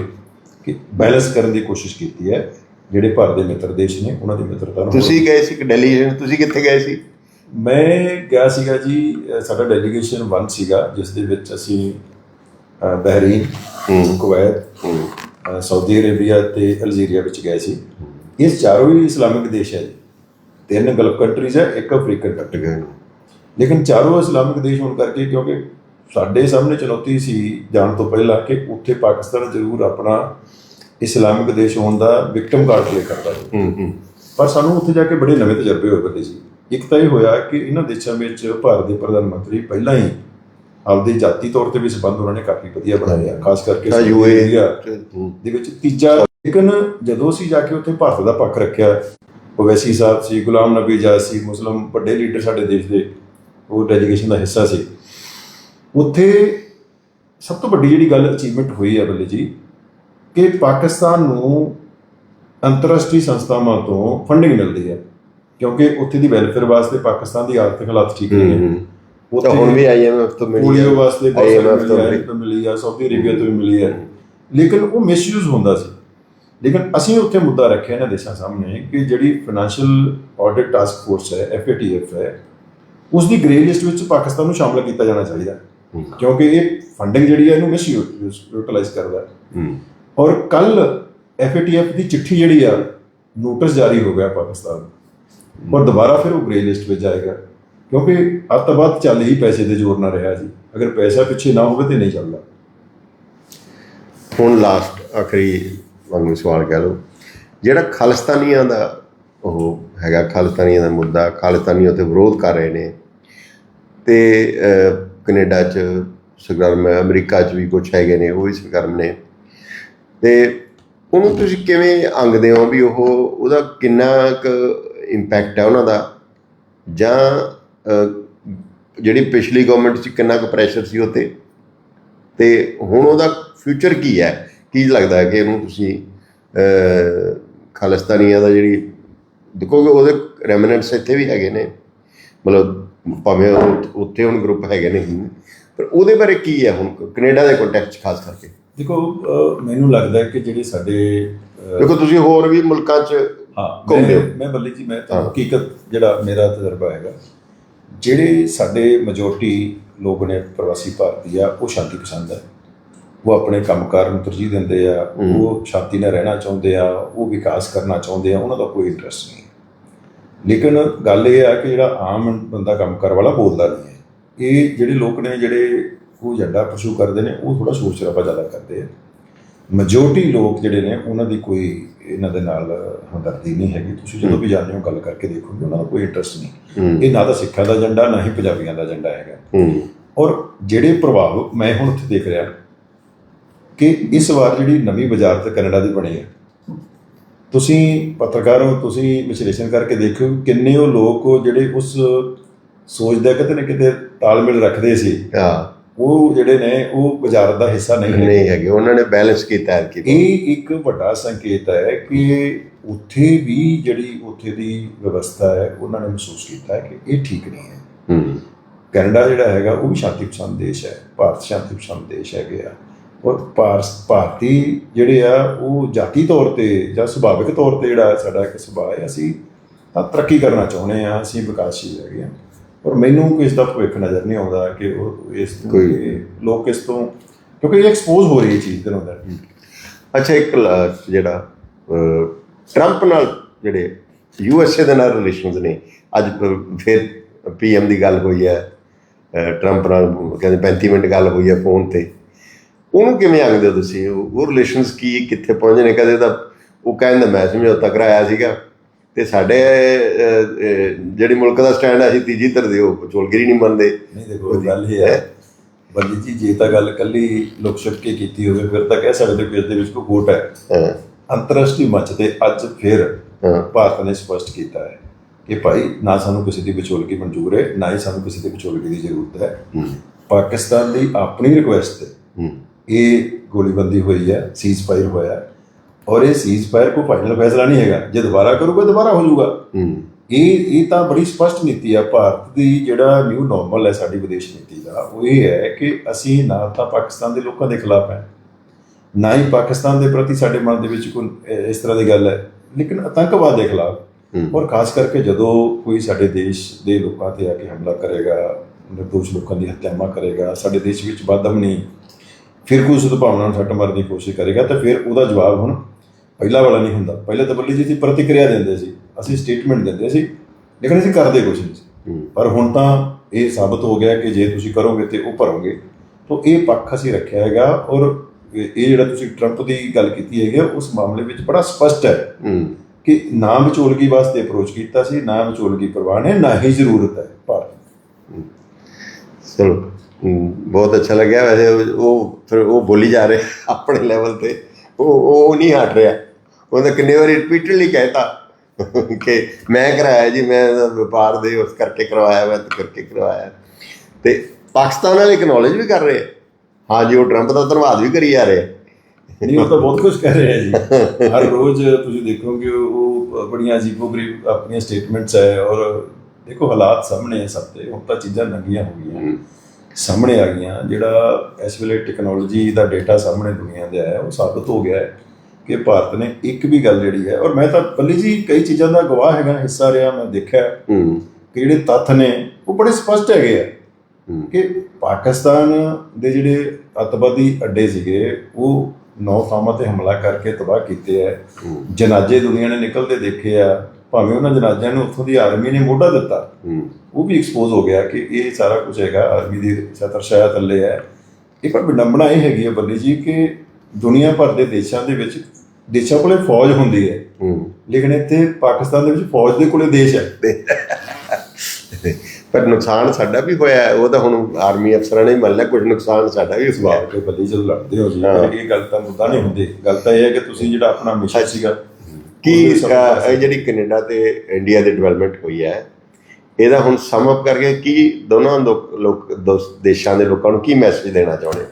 ਕਿ ਬੈਲੈਂਸ ਕਰਨ ਦੀ ਕੋਸ਼ਿਸ਼ ਕੀਤੀ ਹੈ। ਜਿਹੜੇ ਭਾਰਤ ਦੇ ਮਿੱਤਰ ਦੇਸ਼ ਨੇ ਉਹਨਾਂ ਦੀ ਮਿੱਤਰਤਾ ਨੂੰ ਤੁਸੀਂ ਗਏ ਸੀ ਕਿ ਡੈਲੀਗੇਸ਼ਨ ਤੁਸੀਂ ਕਿੱਥੇ ਗਏ ਸੀ? ਮੈਂ ਗਿਆ ਸੀਗਾ ਜੀ ਸਾਡਾ ਡੈਲੀਗੇਸ਼ਨ ਵਨ ਸੀਗਾ ਜਿਸ ਦੇ ਵਿੱਚ ਅਸੀਂ ਬਹਿਰੀਨ ਕੁਵੈਤ ਸਾਊਦੀ ਅਰੇਬੀਆ ਤੇ ਅਲਜੀਰੀਆ ਵਿੱਚ ਗਏ ਸੀ। ਇਹ ਚਾਰੋਂ ਹੀ ਇਸਲਾਮਿਕ ਦੇਸ਼ ਹੈ ਜੀ। ਤਿੰਨ ਗਲਫ ਕੰਟਰੀਜ਼ ਹੈ ਇੱਕ ਅਫਰੀਕਨ ਕੰਟਰੀ ਹੈ। ਲੇਕਿਨ ਚਾਰੋਂ ਇਸਲਾਮਿਕ ਦੇਸ਼ ਹੋਣ ਕਰਕੇ ਕਿਉਂਕਿ ਸਾਡੇ ਸਾਹਮਣੇ ਚੁਣੌਤੀ ਸੀ ਜਾਣ ਤੋਂ ਪਹਿਲਾਂ ਕਿ ਉੱਥੇ ਪਾਕਿਸਤਾਨ ਜ਼ਰੂਰ ਆਪਣਾ ਇਸਲਾਮਿਕ ਦੇਸ਼ ਹੋਣ ਦਾ ਵਿਕਟਮ ਕਾਰਡ ਪਲੇ ਕਰਦਾ ਹੈ ਹੂੰ ਹੂੰ। ਪਰ ਸਾਨੂੰ ਉੱਥੇ ਜਾ ਕੇ ਬੜੇ ਨਵੇਂ ਤਜਰਬੇ ਹੋਏ ਬੰਦੇ ਸੀ। ਇੱਕ ਤਾਂ ਇਹ ਹੋਇਆ ਕਿ ਇਹਨਾਂ ਦੇਸ਼ਾਂ ਵਿੱਚ ਭਾਰਤ ਦੇ ਪ੍ਰਧਾਨ ਮੰਤਰੀ ਪਹਿਲਾਂ ਹੀ ਆਪਦੇ ਜਾਤੀ ਤੌਰ ਤੇ ਵੀ ਸਬੰਧ ਉਹਨਾਂ ਨੇ ਕਾਫੀ ਵਧੀਆ ਬਣਾਏ ਆ। ਖਾਸ ਕਰਕੇ ਯੂਏ ਦੇ ਵਿੱਚ। ਤੀਜਾ ਲੇਕਿਨ ਜਦੋਂ ਅਸੀਂ ਜਾ ਕੇ ਉੱਥੇ ਭਾਰਤ ਦਾ ਪੱਖ ਰੱਖਿਆ ਓਵੈਸੀ ਸਾਹਿਬ ਸੀ ਗੁਲਾਮ ਨਬੀ ਆਜ਼ਾਦ ਸੀ ਮੁਸਲਮ ਵੱਡੇ ਲੀਡਰ ਸਾਡੇ ਦੇਸ਼ ਦੇ ਉਹ ਡੈਲੀਗੇਸ਼ਨ ਦਾ ਹਿੱਸਾ ਸੀ। ਉੱਥੇ ਸਭ ਤੋਂ ਵੱਡੀ ਜਿਹੜੀ ਗੱਲ ਅਚੀਵਮੈਂਟ ਹੋਈ ਹੈ ਬੱਲੇ ਜੀ ਕਿ ਪਾਕਿਸਤਾਨ ਨੂੰ ਅੰਤਰਰਾਸ਼ਟਰੀ ਸੰਸਥਾਵਾਂ ਤੋਂ ਫੰਡਿੰਗ ਮਿਲਦੀ ਹੈ ਕਿਉਂਕਿ ਉੱਥੇ ਦੀ ਵੈਲਫੇਅਰ ਵਾਸਤੇ ਪਾਕਿਸਤਾਨ ਦੀ ਆਰਥਿਕ ਹਾਲਾਤ ਠੀਕ ਨਹੀਂ ਹੈ ਤਾਂ ਹੁਣ ਵੀ ਆਈਐਮਐਫ ਤੋਂ ਮਿਲੀ ਪੋਲੀਓ ਵਾਸਤੇ ਸਾਰੀ ਤੋਂ ਮਿਲੀ। ਹੈ ਸਾਊਦੀ ਅਰੇਬੀਆ ਤੋਂ ਵੀ ਮਿਲੀ ਹੈ। ਲੇਕਿਨ ਉਹ ਮਿਸਯੂਜ਼ ਹੁੰਦਾ ਸੀ। ਲੇਕਿਨ ਅਸੀਂ ਉੱਥੇ ਮੁੱਦਾ ਰੱਖਿਆ ਇਹਨਾਂ ਦੇਸ਼ਾਂ ਸਾਹਮਣੇ ਕਿ ਜਿਹੜੀ ਫਾਈਨੈਂਸ਼ੀਅਲ ਆਡਿਟ ਟਾਸਕ ਫੋਰਸ ਹੈ ਐਫਏਟੀਐਫ ਹੈ ਉਸ ਦੀ ਗ੍ਰੇ ਲਿਸਟ ਵਿੱਚ ਪਾਕਿਸਤਾਨ ਨੂੰ ਸ਼ਾਮਲ ਕੀਤਾ ਜਾਣਾ ਚਾਹੀਦਾ। ਹੈ। ਕਿਉਂਕਿ ਇਹ ਫੰਡਿੰਗ ਜਿਹੜੀ ਹੈ ਇਹਨੂੰ ਮਿਸਯੂਟਿਲਾਈਜ਼ ਕਰਦਾ ਹੈ। ਹੂੰ। ਔਰ ਕੱਲ ਐਫਏਟੀਐਫ ਦੀ ਚਿੱਠੀ ਜਿਹੜੀ ਆ ਨੋਟਿਸ ਜਾਰੀ ਹੋ ਗਿਆ ਪਾਕਿਸਤਾਨ ਨੂੰ। ਔਰ ਦੁਬਾਰਾ ਫਿਰ ਉਹ ਗ੍ਰੇ ਲਿਸਟ ਵਿੱਚ ਜਾਏਗਾ ਕਿਉਂਕਿ ਅੱਤਵਾਦ ਚੱਲ ਹੀ ਪੈਸੇ ਦੇ ਜ਼ੋਰ ਨਾਲ ਰਿਹਾ ਜੀ। ਅਗਰ ਪੈਸਾ ਪਿੱਛੇ ਨਾ ਹੋਵੇ ਤੇ ਨਹੀਂ ਚੱਲਦਾ। ਹੁਣ ਲਾਸਟ ਆਖਰੀ ਵਾਂਗੂ ਸਵਾਲ ਕਹਿ ਲਓ ਜਿਹੜਾ ਖਾਲਿਸਤਾਨੀਆਂ ਦਾ ਉਹ ਹੈਗਾ ਖਾਲਿਸਤਾਨੀਆਂ ਦਾ ਮੁੱਦਾ ਖਾਲਿਸਤਾਨੀ ਉੱਤੇ ਵਿਰੋਧ ਕਰ ਰਹੇ ਨੇ। ਤੇ ਕੈਨੇਡਾ 'ਚ ਸਰਗਰਮ ਅਮਰੀਕਾ 'ਚ ਵੀ ਕੁਝ ਹੈਗੇ ਨੇ ਉਹ ਵੀ ਸਰਗਰਮ ਨੇ। ਤੇ ਉਹਨੂੰ ਤੁਸੀਂ ਕਿਵੇਂ ਅੰਗਦੇ ਹੋ ਵੀ ਉਹ ਉਹਦਾ ਕਿੰਨਾ ਕੁ ਇੰਪੈਕਟ ਹੈ ਉਹਨਾਂ ਦਾ? ਜਾਂ ਜਿਹੜੀ ਪਿਛਲੀ ਗਵਰਨਮੈਂਟ 'ਚ ਕਿੰਨਾ ਕੁ ਪ੍ਰੈਸ਼ਰ ਸੀ ਉਹ 'ਤੇ? ਅਤੇ ਹੁਣ ਉਹਦਾ ਫਿਊਚਰ ਕੀ ਹੈ? ਕੀ ਲੱਗਦਾ ਹੈ ਕਿ ਇਹਨੂੰ ਤੁਸੀਂ ਅਹ, ਖਾਲਿਸਤਾਨੀਆਂ ਦਾ ਜਿਹੜੀ ਦੇਖੋਗੇ ਉਹਦੇ ਰੈਮਨੈਂਟਸ ਇੱਥੇ ਵੀ ਹੈਗੇ ਨੇ। ਮਤਲਬ ਭਾਵੇਂ ਉੱਥੇ ਹੁਣ ਗਰੁੱਪ ਹੈਗੇ ਨੇ ਪਰ ਉਹਦੇ ਬਾਰੇ ਕੀ ਹੈ ਹੁਣ? ਕੈਨੇਡਾ ਦੇ ਕੰਟੈਕਸਟ ਖਾਸ ਕਰਕੇ। ਦੇਖੋ ਮੈਨੂੰ ਲੱਗਦਾ ਹੈ ਕਿ ਜਿਹੜੇ ਸਾਡੇ ਦੇਖੋ ਤੁਸੀਂ ਹੋਰ ਵੀ ਮੁਲਕਾਂ 'ਚ ਹਾਂ ਮੈਂ। ਮੈਂ ਬੱਲੀ ਜੀ ਮੈਂ ਤਾਂ। ਹਕੀਕਤ ਜਿਹੜਾ ਮੇਰਾ ਤਜਰਬਾ ਹੈਗਾ ਜਿਹੜੇ ਸਾਡੇ ਮੈਜੋਰਟੀ ਲੋਕ ਨੇ ਪ੍ਰਵਾਸੀ ਭਾਰਤੀ ਆ ਉਹ ਸ਼ਾਂਤੀ ਪਸੰਦ ਹੈ ਉਹ ਆਪਣੇ ਕੰਮਕਾਰ ਨੂੰ ਤਰਜੀਹ ਦਿੰਦੇ ਆ ਉਹ ਸ਼ਾਂਤੀ ਨਾਲ ਰਹਿਣਾ ਚਾਹੁੰਦੇ ਆ ਉਹ ਵਿਕਾਸ ਕਰਨਾ ਚਾਹੁੰਦੇ ਆ ਉਹਨਾਂ ਦਾ ਕੋਈ ਇੰਟਰਸਟ ਨਹੀਂ ਲੇਕਿਨ ਗੱਲ ਇਹ ਆ ਕਿ ਜਿਹੜਾ ਆਮ ਬੰਦਾ ਕੰਮਕਾਰ ਵਾਲਾ ਬੋਲਦਾ ਨਹੀਂ ਹੈ ਇਹ ਜਿਹੜੇ ਲੋਕ ਨੇ ਜਿਹੜੇ ਉਹ ਏਜੰਡਾ ਪਰਸੂ ਕਰਦੇ ਨੇ ਉਹ ਥੋੜਾ ਸ਼ੋਰ ਸ਼ਰਾਬਾ ਜ਼ਿਆਦਾ ਕਰਦੇ ਆ। ਮੈਜੋਰਟੀ ਲੋਕ ਜਿਹੜੇ ਨੇ ਉਹਨਾਂ ਦੀ ਕੋਈ ਇਹਨਾਂ ਦੇ ਨਾਲ ਹਮਦਰਦੀ ਨਹੀਂ ਹੈਗੀ। ਤੁਸੀਂ ਜਦੋਂ ਵੀ ਜਾਂਦੇ ਹੋ ਗੱਲ ਕਰਕੇ ਦੇਖੋਗੇ ਉਹਨਾਂ ਦਾ ਕੋਈ ਇੰਟਰਸਟ ਨਹੀਂ। ਇਹ ਨਾ ਤਾਂ ਸਿੱਖਾਂ ਦਾ ਏਜੰਡਾ ਨਾ ਹੀ ਪੰਜਾਬੀਆਂ ਦਾ ਏਜੰਡਾ ਹੈਗਾ। ਔਰ ਜਿਹੜੇ ਪ੍ਰਭਾਵ ਮੈਂ ਹੁਣ ਉੱਥੇ ਦੇਖ ਰਿਹਾ ਕਿ ਇਸ ਵਾਰ ਜਿਹੜੀ ਨਵੀਂ ਬਾਜ਼ਾਰ ਤੇ ਕੈਨੇਡਾ ਦੀ ਬਣੀ ਹੈ ਤੁਸੀਂ ਪੱਤਰਕਾਰ ਹੋ ਤੁਸੀਂ ਵਿਸ਼ਲੇਸ਼ਣ ਕਰਕੇ ਦੇਖਿਓ ਕਿ ਕਿੰਨੇ ਉਹ ਲੋਕ ਜਿਹੜੇ ਉਸ ਸੋਚ ਦਾ ਕਿਤੇ ਨਾ ਕਿਤੇ ਤਾਲਮੇਲ ਰੱਖਦੇ ਸੀ। ਹਾਂ। ਉਹ ਜਿਹੜੇ ਨੇ ਉਹ ਬਾਜ਼ਾਰ ਦਾ ਹਿੱਸਾ ਨਹੀਂ ਨਹੀਂ ਹੈਗੇ। ਉਹਨਾਂ ਨੇ ਬੈਲੈਂਸ ਕੀਤਾ ਹੈ ਇਹ ਇੱਕ ਵੱਡਾ ਸੰਕੇਤ ਹੈ ਕਿ ਉੱਥੇ ਵੀ ਜਿਹੜੀ ਉੱਥੇ ਦੀ ਵਿਵਸਥਾ ਹੈ ਉਹਨਾਂ ਨੇ ਮਹਿਸੂਸ ਕੀਤਾ ਹੈ ਕਿ ਇਹ ਠੀਕ ਨਹੀਂ ਹੈ। ਹੂੰ। ਕੈਨੇਡਾ ਜਿਹੜਾ ਹੈਗਾ ਉਹ ਵੀ ਸ਼ਾਂਤੀ ਪਸੰਦ ਦੇਸ਼ ਹੈ। ਭਾਰਤ ਸ਼ਾਂਤੀ ਪਸੰਦ ਦੇਸ਼ ਹੈਗੇ ਆ। ਔਰ ਭਾਰਤ ਭਾਰਤੀ ਜਿਹੜੇ ਆ ਉਹ ਜਾਤੀ ਤੌਰ ਤੇ ਜਾਂ ਸੁਭਾਵਿਕ ਤੌਰ ਤੇ ਜਿਹੜਾ ਸਾਡਾ ਇੱਕ ਸੁਭਾਅ ਹੈ ਅਸੀਂ ਤਾਂ ਤਰੱਕੀ ਕਰਨਾ ਚਾਹੁੰਦੇ ਆ ਅਸੀਂ ਵਿਕਾਸਸ਼ੀਲ ਹੈਗੇ ਆ ਔਰ ਮੈਨੂੰ ਕੋਈ ਇਸ ਦਾ ਭਵਿੱਖ ਨਜ਼ਰ ਨਹੀਂ ਆਉਂਦਾ ਕਿ ਉਹ ਇਸ ਤੋਂ ਕੋਈ- ਲੋਕ ਇਸ ਤੋਂ ਕਿਉਂਕਿ ਇਹ ਐਕਸਪੋਜ਼ ਹੋ ਰਹੀ ਹੈ ਚੀਜ਼ ਦਿਨੋਂ ਦਿਨ ਅੱਛਾ ਇੱਕ ਲ- ਜਿਹੜਾ ਅਹ, ਟਰੰਪ ਨਾਲ ਜਿਹੜੇ ਯੂਐਸਏ ਦੇ ਨਾਲ ਰਿਲੇਸ਼ਨਸ ਨੇ ਅੱਜ ਪ- ਫਿਰ ਪੀਐਮ ਦੀ ਗੱਲ ਹੋਈ ਹੈ ਅਹ, ਟਰੰਪ ਨਾਲ ਕਹਿੰਦੇ 35 ਮਿੰਟ ਗੱਲ ਹੋਈ ਹੈ ਫੋਨ ਤੇ। ਉਹਨੂੰ ਕਿਵੇਂ ਆਂਦੇ ਹੋ ਤੁਸੀਂ? ਉਹ ਰਿਲੇਸ਼ਨਸ ਕੀ ਕਿੱਥੇ ਪਹੁੰਚੇ ਨੇ? ਕਦੇ ਤਾਂ ਉਹ ਕਹਿੰਦਾ ਮੈਂ ਸਮਝੌਤਾ ਕਰਾਇਆ ਸੀਗਾ। ਤੇ ਸਾਡੇ ਜਿਹੜੀ ਮੁਲਕ ਦਾ ਸਟੈਂਡ ਹੈ ਅਸੀਂ ਤੀਜੀ ਧਰ ਦੇ ਉਹ ਚੋਲਗਿਰੀ ਨਹੀਂ ਮੰਨਦੇ। ਨਹੀਂ ਦੇਖੋ ਗੱਲ ਇਹ ਹੈ। ਬੰਦੀ ਜੀ ਜੇ ਤਾਂ ਗੱਲ ਕੱਲੀ ਲੁਕ ਛੁਪ ਕੇ ਕੀਤੀ ਹੋਵੇ ਫਿਰ ਤਾਂ ਕਹਿ ਸਕਦੇ ਕਿ ਇਸ ਦੇ ਵਿੱਚ ਕੋਈ ਖੋਟ ਹੈ। ਅੰਤਰਰਾਸ਼ਟਰੀ ਮੰਚ ਤੇ ਅੱਜ ਫਿਰ ਭਾਰਤ ਨੇ ਸਪਸ਼ਟ ਕੀਤਾ ਹੈ ਕਿ ਭਾਈ ਨਾ ਸਾਨੂੰ ਕਿਸੇ ਦੀ ਵਿਚੋਲਗੀ ਮਨਜ਼ੂਰ ਹੈ ਨਾ ਹੀ ਸਾਨੂੰ ਕਿਸੇ ਦੀ ਵਿਚੋਲਗੀ ਦੀ ਜ਼ਰੂਰਤ ਹੈ। ਪਾਕਿਸਤਾਨ ਦੀ ਆਪਣੀ ਰਿਕੁਐਸਟ ਤੇ ਇਹ ਗੋਲੀਬੰਦੀ ਹੋਈ ਹੈ ਸੀਜ਼ਫਾਇਰ ਹੋਇਆ। ਹੈ। ਔਰ ਇਹ ਸੀਜ਼ਫਾਇਰ ਕੋਈ ਫਾਈਨਲ ਫੈਸਲਾ ਨਹੀਂ ਹੈਗਾ। ਜੇ ਦੁਬਾਰਾ ਕਰੂਗਾ ਦੁਬਾਰਾ ਹੋ ਜਾਊਗਾ। ਇਹ ਇਹ ਤਾਂ ਬੜੀ ਸਪਸ਼ਟ ਨੀਤੀ ਆ। ਭਾਰਤ ਦੀ ਜਿਹੜਾ ਨਿਊ ਨਾਰਮਲ ਹੈ ਸਾਡੀ ਵਿਦੇਸ਼ ਨੀਤੀ ਦਾ ਉਹ ਇਹ ਹੈ ਕਿ ਅਸੀਂ ਨਾ ਤਾਂ ਪਾਕਿਸਤਾਨ ਦੇ ਲੋਕਾਂ ਦੇ ਖਿਲਾਫ ਹੈ ਨਾ ਹੀ ਪਾਕਿਸਤਾਨ ਦੇ ਪ੍ਰਤੀ ਸਾਡੇ ਮਨ ਦੇ ਵਿੱਚ ਕੋਈ ਇਸ ਤਰ੍ਹਾਂ ਦੀ ਗੱਲ ਹੈ। ਲੇਕਿਨ ਆਤੰਕਵਾਦ ਦੇ ਖਿਲਾਫ। ਔਰ ਖਾਸ ਕਰਕੇ ਜਦੋਂ ਕੋਈ ਸਾਡੇ ਦੇਸ਼ ਦੇ ਲੋਕਾਂ ਤੇ ਆ ਕੇ ਹਮਲਾ ਕਰੇਗਾ ਨਿਰਦੋਸ਼ ਲੋਕਾਂ ਦੀ ਹੱਤਿਆਵਾਂ ਕਰੇਗਾ ਸਾਡੇ ਦੇਸ਼ ਵਿੱਚ ਨਹੀਂ ਫਿਰ ਕੋਈ ਸਦਭਾਵਨਾ ਨੂੰ ਸੱਟ ਮਾਰਨ ਦੀ ਕੋਸ਼ਿਸ਼ ਕਰੇਗਾ ਤਾਂ ਫਿਰ ਉਹਦਾ ਜਵਾਬ ਹੁਣ ਪਹਿਲਾ ਵਾਲਾ ਨਹੀਂ ਹੁੰਦਾ। ਪਹਿਲੇ ਤਾਂ ਬੱਲੀ ਜੀ ਦੀ ਪ੍ਰਤੀਕਿਰਿਆ ਦਿੰਦੇ ਸੀ। ਅਸੀਂ ਸਟੇਟਮੈਂਟ ਦਿੰਦੇ ਸੀ। ਲੇਕਿਨ ਅਸੀਂ ਕਰਦੇ ਕੁਝ ਨਹੀਂ ਸੀ। ਪਰ ਹੁਣ ਤਾਂ ਇਹ ਸਾਬਤ ਹੋ ਗਿਆ ਕਿ ਜੇ ਤੁਸੀਂ ਕਰੋਗੇ ਤੇ ਉਹ ਭਰੋਗੇ। ਤਾਂ ਇਹ ਪੱਖ ਅਸੀਂ ਰੱਖਿਆ ਹੈਗਾ ਔਰ ਇਹ ਜਿਹੜਾ ਤੁਸੀਂ ਟਰੰਪ ਦੀ ਗੱਲ ਕੀਤੀ ਹੈਗੀ ਉਸ ਮਾਮਲੇ ਵਿੱਚ ਬੜਾ ਸਪਸ਼ਟ ਹੈ। ਕਿ ਨਾ ਵਿਚੋਲਗੀ ਵਾਸਤੇ ਅਪਰੋਚ ਕੀਤਾ ਸੀ ਨਾ ਵਿਚੋਲਗੀ ਪ੍ਰਵਾਨ ਹੈ ਨਾ ਹੀ ਜ਼ਰੂਰਤ ਹੈ। ਭਾਰਤ। ਚਲੋ ਬਹੁਤ ਅੱਛਾ ਲੱਗਿਆ ਵੈਸੇ ਉਹ ਫਿਰ ਉਹ ਬੋਲੀ ਜਾ ਰਹੇ ਆਪਣੇ ਲੈਵਲ ਤੇ। ਉਹ ਉਹ ਨਹੀਂ ਹਟ ਰਿਹਾ। ਉਹਨੇ ਕਿੰਨੇ ਵਾਰੀ ਰਿਪੀਟਡਲੀ ਕਹਿਤਾ ਕਿ ਮੈਂ ਕਰਾਇਆ ਜੀ ਮੈਂ ਵਪਾਰ ਦੇ ਉਸ ਕਰਕੇ ਕਰਵਾਇਆ ਮੈਂ ਕਰਕੇ ਕਰਵਾਇਆ। ਤੇ ਪਾਕਿਸਤਾਨ ਵਾਲੇ ਐਕਨੋਲਜ ਵੀ ਕਰ ਰਹੇ ਹਾਂ ਜੀ ਉਹ ਟਰੰਪ ਦਾ ਧੰਨਵਾਦ ਵੀ ਕਰੀ ਜਾ ਰਹੇ ਨਹੀਂ ਉਹ ਤਾਂ ਬਹੁਤ ਕੁਝ ਕਰ ਰਿਹਾ ਜੀ। ਹਰ ਰੋਜ਼ ਤੁਸੀਂ ਦੇਖੋਗੇ ਉਹ ਬੜੀਆਂ ਅਜੀਬੋ-ਗਰੀਬ ਆਪਣੀਆਂ ਸਟੇਟਮੈਂਟਸ ਹੈ ਔਰ ਦੇਖੋ ਹਾਲਾਤ ਸਾਹਮਣੇ ਹੈ ਸਭ ਤੇ ਹੁਣ ਤਾਂ ਚੀਜ਼ਾਂ ਨੰਗੀਆਂ ਹੋ ਗਈਆਂ। ਸਾਹਮਣੇ ਆ ਗਈਆਂ। ਜਿਹੜਾ ਇਸ ਵੇਲੇ ਟੈਕਨੋਲੋਜੀ ਦਾ ਡਾਟਾ ਸਾਹਮਣੇ ਦੁਨੀਆ ਦੇ ਆਇਆ ਉਹ ਸਾਬਤ ਹੋ ਗਿਆ ਹੈ। ਕਿ ਭਾਰਤ ਨੇ ਇੱਕ ਵੀ ਗੱਲ ਜਿਹੜੀ ਹੈ ਔਰ ਮੈਂ ਤਾਂ ਪੱਲੀ ਜੀ ਕਈ ਚੀਜ਼ਾਂ ਦਾ ਗਵਾਹ ਹੈਗਾ ਹਿੱਸਾ ਰਿਹਾ ਮੈਂ ਦੇਖਿਆ ਹੂੰ ਕਿ ਜਿਹੜੇ ਤੱਥ ਨੇ ਉਹ ਬੜੇ ਸਪਸ਼ਟ ਹੈਗੇ ਆ ਕਿ ਪਾਕਿਸਤਾਨ ਦੇ ਜਿਹੜੇ ਅੱਤਵਾਦੀ ਅੱਡੇ ਸੀਗੇ ਉਹ ਨੌ ਥਾਵਾਂ ਤੇ ਹਮਲਾ ਕਰਕੇ ਤਬਾਹ ਕੀਤੇ ਆ। ਜਨਾਜ਼ੇ ਦੁਨੀਆ ਨੇ ਨਿਕਲਦੇ ਦੇਖੇ ਆ। ਭਾਵੇਂ ਉਹਨਾਂ ਜਨਾਜ਼ਿਆਂ ਨੂੰ ਉੱਥੋਂ ਦੀ ਆਰਮੀ ਨੇ ਮੋਢਾ ਦਿੱਤਾ। ਉਹ ਵੀ ਐਕਸਪੋਜ਼ ਹੋ ਗਿਆ ਕਿ ਇਹ ਸਾਰਾ ਕੁਝ ਹੈਗਾ ਆਰਮੀ ਦੀ ਛਤਰ ਛਾਇਆ ਥੱਲੇ ਹੈ ਇੱਕ ਪਰ ਵਿਡੰਬਣਾ ਇਹ ਹੈਗੀ ਹੈ ਬੱਲੀ ਜੀ ਕਿ ਦੁਨੀਆ ਭਰ ਦੇ ਦੇਸ਼ਾਂ ਦੇ ਵਿੱਚ ਦੇਸ਼ਾਂ ਕੋਲੇ ਫੌਜ ਹੁੰਦੀ ਹੈ। ਹੂੰ। ਲੇਕਿਨ ਇੱਥੇ ਪਾਕਿਸਤਾਨ ਦੇ ਵਿੱਚ ਫੌਜ ਦੇ ਕੋਲੇ ਦੇਸ਼ ਹੈ। ਪਰ ਨੁਕਸਾਨ ਸਾਡਾ ਵੀ ਹੋਇਆ ਹੈ। ਉਹ ਤਾਂ ਹੁਣ ਆਰਮੀ ਅਫਸਰਾਂ ਨੇ ਮੰਨ ਲਿਆ ਕੁਝ ਨੁਕਸਾਨ ਸਾਡਾ ਵੀ ਹੋਇਆ ਬਾਪ ਕੇ ਬੱਲੀ ਜਦੋਂ ਲੜਦੇ ਹੋ ਜੀ। ਇਹ ਗੱਲ ਤਾਂ ਮੁੱਦਾ ਨਹੀਂ ਹੁੰਦੀ। ਗੱਲ ਤਾਂ ਇਹ ਹੈ ਕਿ ਤੁਸੀਂ ਜਿਹੜਾ ਆਪਣਾ ਮਿਸ਼ਨ ਸੀਗਾ ਕੀ ਤੋਂ ਇਹ ਜਿਹੜੀ ਕੈਨੇਡਾ ਤੇ ਇੰਡੀਆ ਦੀ ਡਿਵੈਲਪਮੈਂਟ ਹੋਈ ਹੈ ਇਹਦਾ ਹੁਣ ਸਮ ਅਪ ਕਰਕੇ ਕੀ ਦੋਨਾਂ ਲੋਕ ਦੇਸ਼ਾਂ ਦੇ ਲੋਕਾਂ ਨੂੰ ਕੀ ਮੈਸੇਜ ਦੇਣਾ ਚਾਹੁੰਦੇ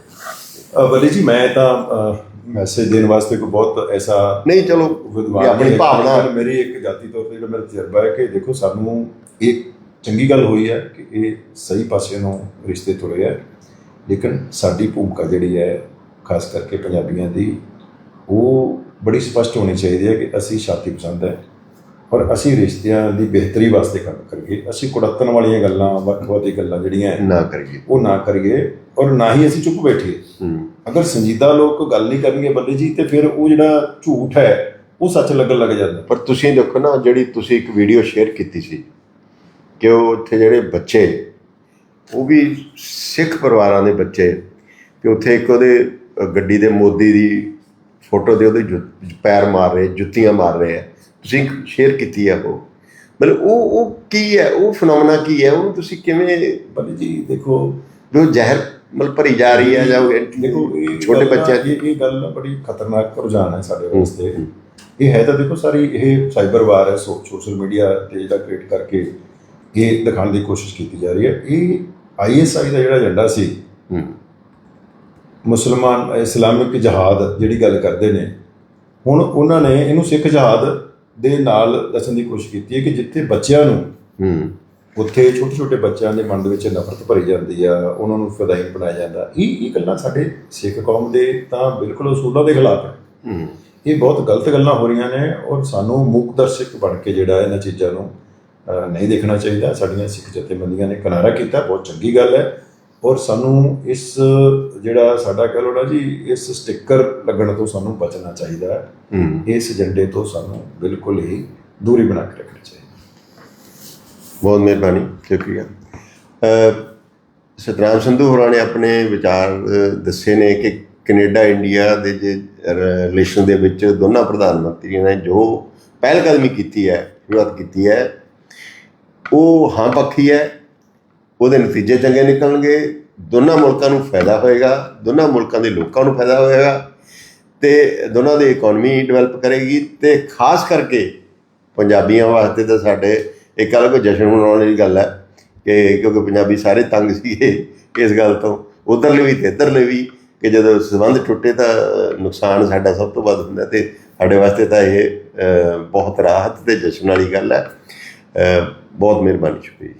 ਬੱਲੀ ਜੀ ਮੈਂ ਤਾਂ ਮੈਸੇਜ ਦੇਣ ਵਾਸਤੇ ਕੋਈ ਬਹੁਤ ਐਸਾ ਨਹੀਂ ਚਲੋ ਵਿਦਵਾਨ ਆਪਣੀ ਭਾਵਨਾ ਮੇਰੀ ਇੱਕ ਜਾਤੀ ਤੌਰ ਤੇ ਜਿਹੜਾ ਮੇਰਾ ਤਜਰਬਾ ਹੈ ਕਿ ਦੇਖੋ ਸਾਨੂੰ ਇਹ ਚੰਗੀ ਗੱਲ ਹੋਈ ਹੈ ਕਿ ਇਹ ਸਹੀ ਪਾਸੇ ਨੂੰ ਰਿਸ਼ਤੇ ਤੁਰੇ ਹੈ ਲੇਕਿਨ ਸਾਡੀ ਭੂਮਿਕਾ ਜਿਹੜੀ ਹੈ ਖਾਸ ਕਰਕੇ ਪੰਜਾਬੀਆਂ ਦੀ ਉਹ ਬੜੀ ਸਪਸ਼ਟ ਹੋਣੀ ਚਾਹੀਦੀ ਹੈ ਕਿ ਅਸੀਂ ਸ਼ਾਂਤੀ ਪਸੰਦ ਹੈ ਔਰ ਅਸੀਂ ਰਿਸ਼ਤਿਆਂ ਦੀ ਬਿਹਤਰੀ ਵਾਸਤੇ ਕੰਮ ਕਰੀਏ ਅਸੀਂ ਕੁੜੱਤਣ ਵਾਲੀਆਂ ਗੱਲਾਂ ਵੱਖ-ਵੱਖ ਗੱਲਾਂ ਜਿਹੜੀਆਂ ਨਾ ਕਰੀਏ। ਉਹ ਨਾ ਕਰੀਏ ਔਰ ਨਾ ਹੀ ਅਸੀਂ ਚੁੱਪ ਬੈਠੀਏ। ਹੂੰ। ਅਗਰ ਸੰਜੀਦਾ ਲੋਕ ਗੱਲ ਨਹੀਂ ਕਰਨਗੇ ਬੱਲੇ ਜੀ ਤੇ ਫਿਰ ਉਹ ਜਿਹੜਾ ਝੂਠ ਹੈ ਉਹ ਸੱਚ ਲੱਗਣ ਲੱਗ ਜਾਂਦਾ। ਪਰ ਤੁਸੀਂ ਦੇਖੋ ਨਾ ਜਿਹੜੀ ਤੁਸੀਂ ਇੱਕ ਵੀਡੀਓ ਸ਼ੇਅਰ ਕੀਤੀ ਸੀ ਕਿ ਉਹ ਉੱਥੇ ਜਿਹੜੇ ਬੱਚੇ ਉਹ ਵੀ ਸਿੱਖ ਪਰਿਵਾਰਾਂ ਦੇ ਬੱਚੇ ਕਿ ਉੱਥੇ ਇੱਕ ਉਹਦੇ ਗੱਡੀ ਦੇ ਮੋਦੀ ਦੀ ਫੋਟੋ ਦੇ ਉਹਦੇ ਪੈਰ ਮਾਰ ਰਹੇ ਜੁੱਤੀਆਂ ਮਾਰ ਰਹੇ ਆ। ਤੁਸੀਂ ਸ਼ੇਅਰ ਕੀਤੀ ਆ ਉਹ। ਮਤਲਬ ਉਹ ਉਹ ਕੀ ਹੈ? ਉਹ ਫਨੋਮਨਾ ਕੀ ਹੈ? ਉਹਨੂੰ ਤੁਸੀਂ ਕਿਵੇਂ ਬੱਲੇ ਜੀ ਦੇਖੋ ਜੋ ਜ਼ਹਿਰ ਮਤਲਬ ਭਰੀ ਜਾ ਰਹੀ ਹੈ ਜਾਂ ਦੇਖੋ ਛੋਟੇ ਬੱਚਿਆਂ ਦੀ ਇਹ ਗੱਲ ਨਾ ਬੜੀ ਖਤਰਨਾਕ ਰੁਝਾਨ ਹੈ ਸਾਡੇ ਵਾਸਤੇ। ਇਹ ਹੈ ਤਾਂ ਦੇਖੋ ਸਾਰੀ ਇਹ ਸਾਈਬਰ ਵਾਰ ਹੈ ਸੋਸ਼ਲ ਮੀਡੀਆ ਤੇ ਜਿਹੜਾ ਕ੍ਰੀਏਟ ਕਰਕੇ ਇਹ ਦਿਖਾਉਣ ਦੀ ਕੋਸ਼ਿਸ਼ ਕੀਤੀ ਜਾ ਰਹੀ ਹੈ। ਇਹ ਆਈਐਸਆਈ ਦਾ ਜਿਹੜਾ ਏਜੰਡਾ ਸੀ ਮੁਸਲਮਾਨ ਇਸਲਾਮਿਕ ਜਹਾਦ ਜਿਹੜੀ ਗੱਲ ਕਰਦੇ ਨੇ ਹੁਣ ਉਹਨਾਂ ਨੇ ਇਹਨੂੰ ਸਿੱਖ ਜਹਾਦ ਦੇ ਨਾਲ ਦੱਸਣ ਦੀ ਕੋਸ਼ਿਸ਼ ਕੀਤੀ ਹੈ ਕਿ ਜਿੱਥੇ ਬੱਚਿਆਂ ਨੂੰ ਉੱਥੇ ਛੋਟੇ ਛੋਟੇ ਬੱਚਿਆਂ ਦੇ ਮਨ ਦੇ ਵਿੱਚ ਨਫ਼ਰਤ ਭਰੀ ਜਾਂਦੀ ਆ ਉਹਨਾਂ ਨੂੰ ਫਦਾਈਨ ਬਣਾਇਆ ਜਾਂਦਾ। ਇਹ ਇਹ ਗੱਲਾਂ ਸਾਡੇ ਸਿੱਖ ਕੌਮ ਦੇ ਤਾਂ ਬਿਲਕੁਲ ਅਸੂਲਾਂ ਦੇ ਖਿਲਾਫ ਹੈ। ਇਹ ਬਹੁਤ ਗਲਤ ਗੱਲਾਂ ਹੋ ਰਹੀਆਂ ਨੇ ਔਰ ਸਾਨੂੰ ਮੁੱਖ ਦਰਸ਼ਕ ਬਣ ਕੇ ਜਿਹੜਾ ਇਹਨਾਂ ਚੀਜ਼ਾਂ ਨੂੰ ਨਹੀਂ ਦੇਖਣਾ ਚਾਹੀਦਾ। ਸਾਡੀਆਂ ਸਿੱਖ ਜਥੇਬੰਦੀਆਂ ਨੇ ਕਿਨਾਰਾ ਕੀਤਾ ਬਹੁਤ ਚੰਗੀ ਗੱਲ ਹੈ। ਔਰ ਸਾਨੂੰ ਇਸ ਜਿਹੜਾ ਸਾਡਾ ਕਹਿ ਲਓ ਨਾ ਜੀ ਇਸ ਸਟicker ਲੱਗਣ ਤੋਂ ਸਾਨੂੰ ਬਚਣਾ ਚਾਹੀਦਾ। ਹੈ ਹੂੰ। ਇਸ ਏਜੰਡੇ ਤੋਂ ਸਾਨੂੰ ਬਿਲਕੁਲ ਹੀ ਦੂਰੀ ਬਣਾ ਕੇ ਰੱਖਣੀ ਚਾਹੀਦੀ। ਬਹੁਤ ਮਿਹਰਬਾਨੀ, ਸ਼ੁਕਰੀਆ। ਸਤਨਾਮ ਸੰਧੂ ਹੋਰਾਂ ਨੇ ਆਪਣੇ ਵਿਚਾਰ ਦੱਸੇ ਨੇ ਕਿ ਕੈਨੇਡਾ, ਇੰਡੀਆ ਦੇ ਜੇ ਰਿਲੇਸ਼ਨ ਦੇ ਵਿੱਚ ਦੋਨਾਂ ਪ੍ਰਧਾਨ ਮੰਤਰੀਆਂ ਨੇ ਜੋ ਪਹਿਲ ਕਦਮੀ ਕੀਤੀ ਹੈ, ਸ਼ੁਰੂਆਤ ਕੀਤੀ ਹੈ, ਉਹ ਹਾਂ ਪੱਖੀ ਹੈ, ਉਹਦੇ ਨਤੀਜੇ ਚੰਗੇ ਨਿਕਲਣਗੇ, ਦੋਨਾਂ ਮੁਲਕਾਂ ਨੂੰ ਫਾਇਦਾ ਹੋਏਗਾ, ਦੋਨਾਂ ਮੁਲਕਾਂ ਦੇ ਲੋਕਾਂ ਨੂੰ ਫਾਇਦਾ ਹੋਏਗਾ, ਤੇ ਦੋਨਾਂ ਦੀ ਇਕਨੋਮੀ ਡਿਵੈਲਪ ਕਰੇਗੀ, ਤੇ ਖਾਸ ਕਰਕੇ ਪੰਜਾਬੀਆਂ ਵਾਸਤੇ ਤਾਂ ਸਾਡੇ ਇੱਕ ਗੱਲ ਕੋਈ ਜਸ਼ਨ ਮਨਾਉਣ ਵਾਲੀ ਗੱਲ ਹੈ ਕਿ ਕਿਉਂਕਿ ਪੰਜਾਬੀ ਸਾਰੇ ਤੰਗ ਸੀਗੇ ਇਸ ਗੱਲ ਤੋਂ। ਉਧਰਲੇ ਵੀ ਤੇ ਇੱਧਰਲੇ ਵੀ ਕਿ ਜਦੋਂ ਸੰਬੰਧ ਟੁੱਟੇ ਤਾਂ ਨੁਕਸਾਨ ਸਾਡਾ ਸਭ ਤੋਂ ਵੱਧ ਹੁੰਦਾ ਤੇ ਸਾਡੇ ਵਾਸਤੇ ਤਾਂ ਇਹ ਬਹੁਤ ਰਾਹਤ ਤੇ ਜਸ਼ਨ ਵਾਲੀ ਗੱਲ ਹੈ। ਬਹੁਤ ਮਿਹਰਬਾਨੀ ਸ਼ੁਕਰੀਆ